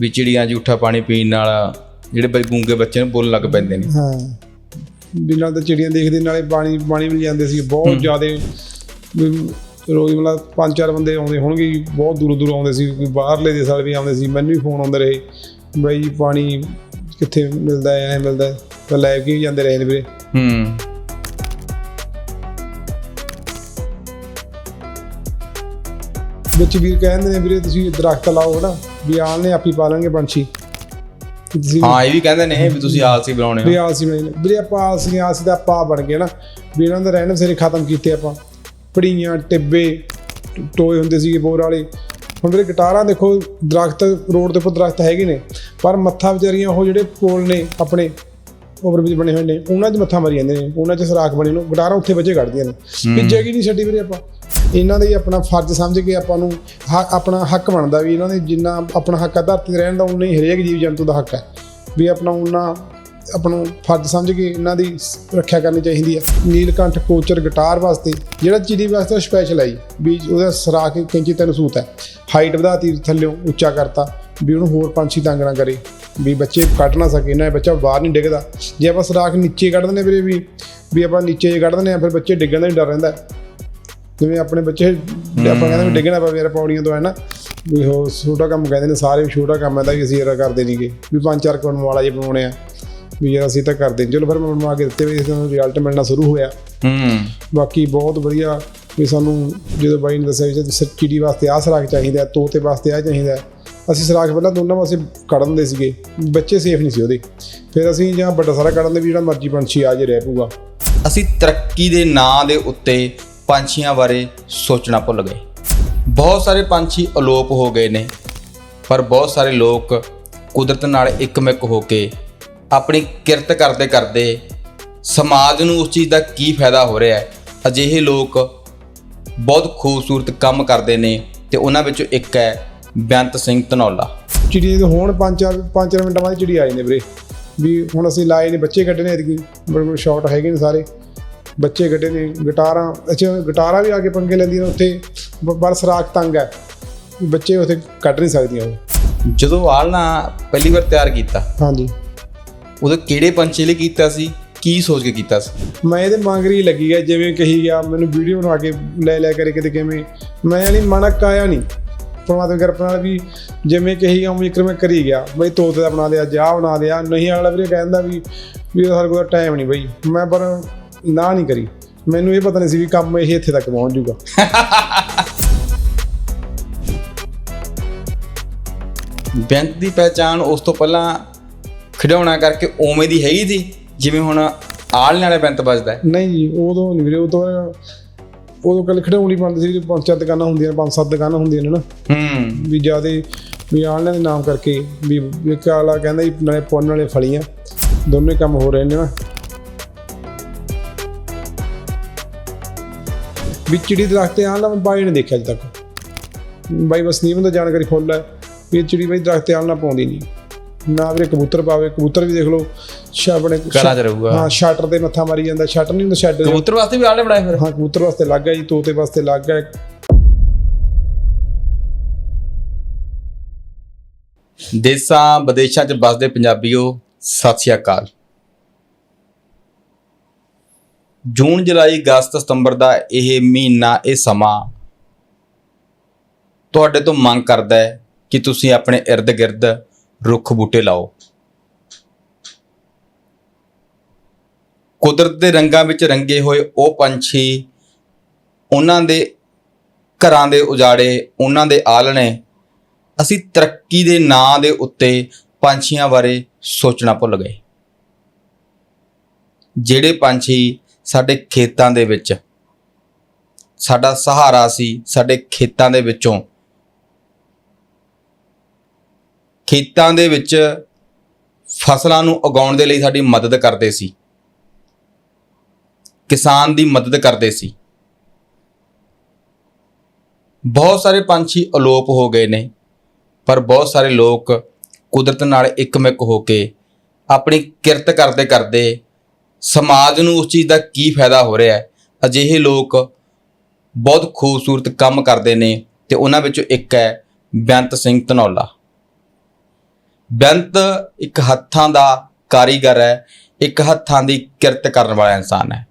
ਵੀ ਚਿੜੀਆਂ ਜੂਠਾ ਪਾਣੀ ਪੀਣ ਨਾਲ ਜਿਹੜੇ ਬਈ ਗੂੰਗੇ ਬੱਚੇ ਨੂੰ ਬੋਲਣ ਲੱਗ ਪੈਂਦੇ ਨੇ। ਹਾਂ। ਬਿਨਾਂ ਤਾਂ ਚਿੜੀਆਂ ਦੇਖਦੇ ਨਾਲੇ ਪਾਣੀ ਪਾਣੀ ਵੀ ਜਾਂਦੇ ਸੀ। ਬਹੁਤ ਜ਼ਿਆਦੇ ਰੋਜ਼ ਮਤਲਬ ਪੰਜ ਚਾਰ ਬੰਦੇ ਆਉਂਦੇ ਹੋਣਗੇ ਬਹੁਤ ਦੂਰੋਂ ਦੂਰੋਂ ਆਉਂਦੇ ਸੀ। ਕੋਈ ਬਾਹਰਲੇ ਦੇ ਸਾਰੇ ਵੀ ਆਉਂਦੇ ਸੀ ਮੈਨੂੰ ਵੀ ਫੋਨ ਆਉਂਦੇ ਰਹੇ। ਬਈ ਪਾਣੀ ਕਿੱਥੇ ਮਿਲਦਾ ਹੈ ਐ ਮਿਲਦਾ ਹੈ। ਤਾਂ ਲੈ ਕੇ ਜਾਂਦੇ ਰਹੇ ਨੇ ਵੀਰੇ। ਹੂੰ। ਵਿੱਚ ਵੀਰ ਕਹਿੰਦੇ ਨੇ ਵੀਰੇ ਤੁਸੀਂ ਦਰਖਤ ਲਾਓ ਹਨਾ। ਵੀ ਆਲ ਨੇ ਆਪੀ ਪਾਲਣਗੇ ਪੰਛੀ ਹਾਂ ਇਹ ਵੀ ਕਹਿੰਦੇ ਨੇ ਵੀ ਤੁਸੀਂ ਆਲਸੀ ਬਣਾਉਣੇ ਵੀ ਹੋ ਆਲਸੀ ਬਣਾਈ ਵੀਰੇ ਆਪਾਂ ਆਲਸੀ ਆਲਸੀ ਦਾ ਪਾ ਬਣ ਗਏ ਨਾ ਵੀ ਇਹਨਾਂ ਦਾ ਰਹਿਣ ਸਾਰੇ ਖਤਮ ਕੀਤੇ ਆਪਾਂ। ਪੜੀਆਂ ਟਿੱਬੇ ਟੋਏ ਹੁੰਦੇ ਸੀਗੇ ਬੋਰ ਵਾਲੇ। ਹੁਣ ਵੀਰੇ ਗਿਟਾਰਾਂ ਦੇਖੋ ਦਰਖਤ ਰੋਡ ਦੇ ਉੱਪਰ ਦਰਖਤ ਹੈਗੇ ਨੇ। ਪਰ ਮੱਥਾ ਵਿਚਾਰੀਆਂ ਉਹ ਜਿਹੜੇ ਪੋਲ ਨੇ ਆਪਣੇ ਓਵਰ ਵਿੱਚ ਬਣੇ ਹੋਏ ਨੇ ਉਹਨਾਂ 'ਚ ਮੱਥਾ ਮਾਰੀ ਜਾਂਦੇ ਨੇ। ਉਹਨਾਂ 'ਚ ਸਰਾਖ ਬਣੇ ਨੂੰ। ਗਿਟਾਰਾਂ ਉੱਥੇ ਬੱਚੇ ਕੱਢਦੀਆਂ ਨੇ। ਵੀ ਜਗ੍ਹਾ ਨਹੀਂ ਛੱਡੀ ਵੀਰੇ ਆਪਾਂ? ਇਹਨਾਂ ਦਾ ਹੀ ਆਪਣਾ ਫਰਜ਼ ਸਮਝ ਕੇ ਆਪਾਂ ਨੂੰ ਹ- ਆਪਣਾ ਹੱਕ ਬਣਦਾ ਵੀ ਇਹਨਾਂ ਦੇ ਜਿੰਨਾ ਆਪਣਾ ਹੱਕ ਆ, ਧਰਤੀ ਤੇ ਰਹਿਣ ਦਾ ਉਨਾ ਹੀ ਹਰੇਕ ਜੀਵ ਜੰਤੂ ਦਾ ਹੱਕ ਹੈ ਵੀ ਆਪਣਾ ਉਨਾ ਆਪਣਾ ਫਰਜ਼ ਸਮਝ ਕੇ ਇਹਨਾਂ ਦੀ ਸ- ਰੱਖਿਆ ਕਰਨੀ ਚਾਹੀਦੀ ਹੈ ਨੀਲਕੰਠ ਕੋਚਰ ਗਿਟਾਰ ਵਾਸਤੇ ਜਿਹੜਾ ਚਿੜੀ ਵਾਸਤੇ ਸਪੈਸ਼ਲ ਹੈ ਵੀ ਉਹਦਾ ਸਰਾਖ ਕੈਂਚੀ ਤਿੰਨ ਸੂਤ ਹੈ ਹਾਈਟ ਵਧਾਤੀ ਥੱਲਿਓਂ ਉੱਚਾ ਕਰਤਾ, ਵੀ ਉਹਨੂੰ ਹੋਰ ਪੰਛੀ ਤੰਗ ਨਾ ਕਰੇ। ਵੀ ਬੱਚੇ ਕੱਢ ਨਾ ਸਕੇ ਨਾ ਇਹ ਬੱਚਾ ਬਾਹਰ ਨਹੀਂ ਡਿੱਗਦਾ। ਜੇ ਆਪਾਂ ਸਰਾਖ ਨੀਚੇ ਕੱਢ ਦਿੰਦੇ ਵੀਰੇ ਵੀ ਵੀ ਆਪਾਂ ਨੀਚੇ ਜੇ ਕੱਢ ਦਿੰਦੇ ਆ, ਫਿਰ ਬੱਚੇ ਡਿੱਗਣ ਦਾ ਵੀ ਡਰ ਰਹਿੰਦਾ। ਜਿਵੇਂ ਆਪਣੇ ਬੱਚੇ ਆਪਾਂ ਕਹਿੰਦੇ ਵੀ ਡਿੱਗਣਾ ਪਵੇ ਯਾਰ ਪੌੜੀਆਂ ਤੋਂ ਹੈ ਨਾ ਵੀ ਉਹ ਛੋਟਾ ਕੰਮ ਕਹਿੰਦੇ ਨੇ ਸਾਰੇ ਛੋਟਾ ਕੰਮ ਹੈ ਤਾਂ ਵੀ ਅਸੀਂ ਯਾਰ ਕਰਦੇ ਨਹੀਂਗੇ ਵੀ ਪੰਜ ਚਾਰ ਕੋਣ ਵਾਲਾ ਜੇ ਬਣਾਉਣੇ ਆ। ਵੀ ਯਾਰ ਅਸੀਂ ਤਾਂ ਕਰਦੇ ਚਲੋ ਫਿਰ ਮੈਂ ਬਣਵਾ ਕੇ ਦਿੱਤੇ ਵੀ ਇਸ ਨੂੰ ਰਿਜ਼ਲਟ ਮਿਲਣਾ ਸ਼ੁਰੂ ਹੋਇਆ। ਹੂੰ ਬਾਕੀ ਬਹੁਤ ਵਧੀਆ ਵੀ ਸਾਨੂੰ ਜਦੋਂ ਬਾਈ ਨੇ ਦੱਸਿਆ ਵੀ ਜੇ ਚਿੜੀ ਵਾਸਤੇ ਆਹ ਸਰਾਖ ਚਾਹੀਦਾ ਤੋਤੇ ਵਾਸਤੇ ਆਹ ਚਾਹੀਦਾ ਅਸੀਂ ਸਰਾਖ ਪਹਿਲਾਂ ਦੋਨਾਂ ਪਾਸੇ ਕੱਢ ਦਿੰਦੇ ਸੀਗੇ। ਬੱਚੇ ਸੇਫ ਨਹੀਂ ਸੀ ਉਹਦੇ। ਫਿਰ ਅਸੀਂ ਜਾਂ ਵੱਡਾ ਸਾਰਾ ਕੱਢ ਦਿੰਦੇ ਵੀ ਜਿਹੜਾ ਮਰਜ਼ੀ ਪੰਛੀ ਆ ਜੇ ਰਹਿ ਪਊਗਾ। ਅਸੀਂ ਤਰੱਕੀ ਦੇ ਨਾਂ ਦੇ ਉੱਤੇ ਪੰਛੀਆਂ ਬਾਰੇ ਸੋਚਣਾ ਭੁੱਲ ਗਏ। ਬਹੁਤ ਸਾਰੇ ਪੰਛੀ ਅਲੋਪ ਹੋ ਗਏ ਨੇ, ਪਰ ਬਹੁਤ ਸਾਰੇ ਲੋਕ ਕੁਦਰਤ ਨਾਲ ਇੱਕਮਿਕ ਹੋ ਕੇ ਆਪਣੀ ਕਿਰਤ ਕਰਦੇ ਕਰਦੇ ਸਮਾਜ ਨੂੰ ਉਸ ਚੀਜ਼ ਦਾ ਕੀ ਫਾਇਦਾ ਹੋ ਰਿਹਾ ਹੈ? ਅਜਿਹੇ ਲੋਕ ਬਹੁਤ ਖੂਬਸੂਰਤ ਕੰਮ ਕਰਦੇ ਨੇ ਤੇ ਉਹਨਾਂ ਵਿੱਚੋਂ ਇੱਕ ਹੈ ਬੇਅੰਤ ਸਿੰਘ ਧਨੌਲਾ। ਚਿੜੀ ਦੇ ਹੋਣ ਪੰਜ ਚਾਰ ਪੰਜ ਚਾਰ ਮਿੰਟਾਂ ਬਾਅਦ ਚਿੜੀ ਆ ਜਾਂਦੇ ਵੀਰੇ। ਵੀ ਹੁਣ ਅਸੀਂ ਲਾਏ ਨੇ, ਬੱਚੇ ਕੱਢਣੇ ਨੇ, ਐਤਕੀ ਬੜੇ ਬੜੇ ਸ਼ਾਟ ਹੈਗੇ ਨੇ ਸਾਰੇ। ਬੱਚੇ ਕੱਢੇ ਨੇ ਗਿਟਾਰਾਂ ਅੱਛਾ ਗਿਟਾਰਾਂ ਵੀ ਆ ਕੇ ਪੰਗੇ ਲੈਂਦੀਆਂ ਨੇ ਉੱਥੇ ਬ- ਪਰ ਸਰਾਖ ਤੰਗ ਹੈ। ਬੱਚੇ ਉੱਥੇ ਕੱਢ ਨਹੀਂ ਸਕਦੀਆਂ ਉਹ। ਜਦੋਂ ਆਲਣਾ ਪਹਿਲੀ ਵਾਰ ਤਿਆਰ ਕੀਤਾ ਹਾਂਜੀ। ਉਦੋਂ ਕਿਹੜੇ ਪੰਛੀ ਲਈ ਕੀਤਾ ਸੀ? ਕੀ ਸੋਚ ਕੇ ਕੀਤਾ ਸੀ? ਮੈਂ ਇਹਦੇ ਮੰਗਰੀ ਲੱਗੀ ਗਿਆ ਜਿਵੇਂ ਕਹੀ ਗਿਆ ਮੈਨੂੰ ਵੀਡੀਓ ਬਣਾ ਕੇ ਲੈ ਲੈ ਕਰੇ ਕਿਤੇ ਕਿਵੇਂ। ਮੈਂ ਨਹੀਂ ਮਨਕ ਆਇਆ ਨਹੀਂ। ਪਰਮਾਤਮਾ ਕਿਰਪਾ ਨਾਲ ਵੀ ਜਿਵੇਂ ਕਹੀ ਗਿਆ ਉਵੇਂ ਇੱਕ ਮੈਂ ਕਰੀ ਗਿਆ। ਬਈ ਤੋਤੇ ਦਾ ਬਣਾ ਲਿਆ ਜਾ ਬਣਾ ਲਿਆ ਨਹੀਂ ਅਗਲਾ ਵੀਰੇ ਕਹਿੰਦਾ ਵੀ ਵੀ ਸਾਡੇ ਕੋਲ ਟਾਈਮ ਨਹੀਂ ਬਈ। ਮੈਂ ਪਰ ਨਾ ਨਹੀਂ ਕਰੀ। ਮੈਨੂੰ ਇਹ ਪਤਾ ਨਹੀਂ ਸੀ ਵੀ ਕੰਮ ਇਹ ਇੱਥੇ ਤੱਕ ਪਹੁੰਚ ਜੂਗਾ। ਬੈਂਕ ਦੀ ਪਹਿਚਾਣ ਉਸ ਤੋਂ ਪਹਿਲਾਂ ਖਿਡੌਣਾ ਕਰਕੇ ਉਵੇਂ ਦੀ ਹੈਗੀ ਸੀ ਜਿਵੇਂ ਹੁਣ ਆਲਣੇ ਵਾਲੇ ਬੈਂਤ ਵੱਜਦਾ ਨਹੀਂ ਜੀ ਉਦੋਂ ਨਹੀਂ ਵੀਰੇ ਉਦੋਂ ਉਦੋਂ ਕੱਲ ਖਿਡੌਣੀ ਬਣਦੀ ਸੀ ਪੰਜ ਚਾਰ ਦੁਕਾਨਾਂ ਹੁੰਦੀਆਂ ਨੇ ਪੰਜ ਸੱਤ ਦੁਕਾਨਾਂ ਹੁੰਦੀਆਂ ਨੇ ਨਾ। ਹੂੰ। ਵੀ ਜਿਆਦੇ ਵੀ ਆਨਲਾਈਨ ਦੇ ਨਾਮ ਕਰਕੇ ਵੀ ਇੱਕ ਆਲਾ ਕਹਿੰਦਾ ਜੀ ਨਾਲੇ ਪੁੰਨ ਵਾਲੇ ਫਲੀਆਂ ਦੋਨੇ ਕੰਮ ਹੋ ਰਹੇ ਨੇ ਨਾ। ਵੀ ਚਿੜੀ ਦਰਖਤ ਤੇ ਆਨਲਾਈਨ ਬਾਈ ਨੇ ਦੇਖਿਆ ਅਜੇ ਤੱਕ। ਬਾਈ ਬਸ ਨੀਵਨ ਦਾ ਜਾਣਕਾਰੀ ਫੁੱਲ ਹੈ ਵੀ ਚਿੜੀ ਬਾਈ ਦਰਖਤ ਤੇ ਆਨਲਾਈਨ ਪਾਉਂਦੀ ਨਹੀਂ। ਨਾ ਵੀਰੇ ਕਬੂਤਰ ਪਾਵੇ ਕਬੂਤਰ ਵੀ ਦੇਖ ਲਓ ਸ਼ਾਬਣੇ ਘਰਾਂ 'ਚ ਰਹੂਗਾ। ਹਾਂ ਸ਼ਟਰ ਤੇ ਮੱਥਾ ਮਾਰੀ ਜਾਂਦਾ ਸ਼ਟਰ ਨਹੀਂ ਹੁੰਦਾ ਸ਼ੈਡ ਕਬੂਤਰ ਵਾਸਤੇ ਵੀ ਆਲਣੇ ਬਣਾਏ ਫਿਰ। ਹਾਂ ਕਬੂਤਰ ਵਾਸਤੇ ਲੱਗ ਗਿਆ ਜੀ ਤੋਤੇ ਵਾਸਤੇ ਲੱਗ ਗਿਆ ਦੇਸਾਂ ਵਿਦੇਸ਼ਾਂ 'ਚ ਵੱਸਦੇ ਪੰਜਾਬੀਓ ਸਤਿ ਸ਼੍ਰੀ ਅਕਾਲ। ਜੂਨ, ਜੁਲਾਈ, ਅਗਸਤ, ਸਤੰਬਰ ਦਾ ਇਹ ਮਹੀਨਾ, ਇਹ ਸਮਾਂ ਤੁਹਾਡੇ ਤੋਂ ਮੰਗ ਕਰਦਾ ਹੈ ਕਿ ਤੁਸੀਂ ਆਪਣੇ ird ਗਿਰਦ ਰੁੱਖ ਬੂਟੇ ਲਾਓ। ਕੁਦਰਤ ਦੇ ਰੰਗਾਂ ਵਿੱਚ ਰੰਗੇ ਹੋਏ ਉਹ ਪੰਛੀ ਉਹਨਾਂ ਦੇ ਘਰਾਂ ਦੇ ਉਜਾੜੇ, ਉਹਨਾਂ ਦੇ ਆਲਣੇ ਅਸੀਂ ਤਰੱਕੀ ਦੇ ਨਾਂ ਦੇ ਉੱਤੇ ਪੰਛੀਆਂ ਬਾਰੇ ਸੋਚਣਾ ਭੁੱਲ ਗਏ। ਜਿਹੜੇ ਪੰਛੀ ਸਾਡੇ ਖੇਤਾਂ ਦੇ ਵਿੱਚ। ਸਾਡਾ ਸਹਾਰਾ ਸੀ ਸਾਡੇ ਖੇਤਾਂ ਦੇ ਵਿੱਚੋਂ। ਖੇਤਾਂ ਦੇ ਵਿੱਚ ਫਸਲਾਂ ਨੂੰ ਉਗਾਉਣ ਦੇ ਲਈ ਸਾਡੀ ਮਦਦ ਕਰਦੇ ਸੀ। ਕਿਸਾਨ ਦੀ ਮਦਦ ਕਰਦੇ ਸੀ। ਬਹੁਤ ਸਾਰੇ ਪੰਛੀ ਅਲੋਪ ਹੋ ਗਏ ਨੇ, ਪਰ ਬਹੁਤ ਸਾਰੇ ਲੋਕ ਕੁਦਰਤ ਨਾਲ ਇੱਕਮਿਕ ਹੋ ਕੇ ਆਪਣੀ ਕਿਰਤ ਕਰਦੇ ਕਰਦੇ ਸਮਾਜ ਨੂੰ ਉਸ ਚੀਜ਼ ਦਾ ਕੀ ਫਾਇਦਾ ਹੋ ਰਿਹਾ ਹੈ? ਅਜਿਹੇ ਲੋਕ ਬਹੁਤ ਖੂਬਸੂਰਤ ਕੰਮ ਕਰਦੇ ਨੇ ਤੇ ਉਹਨਾਂ ਵਿੱਚੋਂ ਇੱਕ ਹੈ ਬੇਅੰਤ ਸਿੰਘ ਧਨੌਲਾ। ਬੇਅੰਤ ਇੱਕ ਹੱਥਾਂ ਦਾ ਕਾਰੀਗਰ ਹੈ, ਇੱਕ ਹੱਥਾਂ ਦੀ ਕਿਰਤ ਕਰਨ ਵਾਲਾ ਇਨਸਾਨ ਹੈ।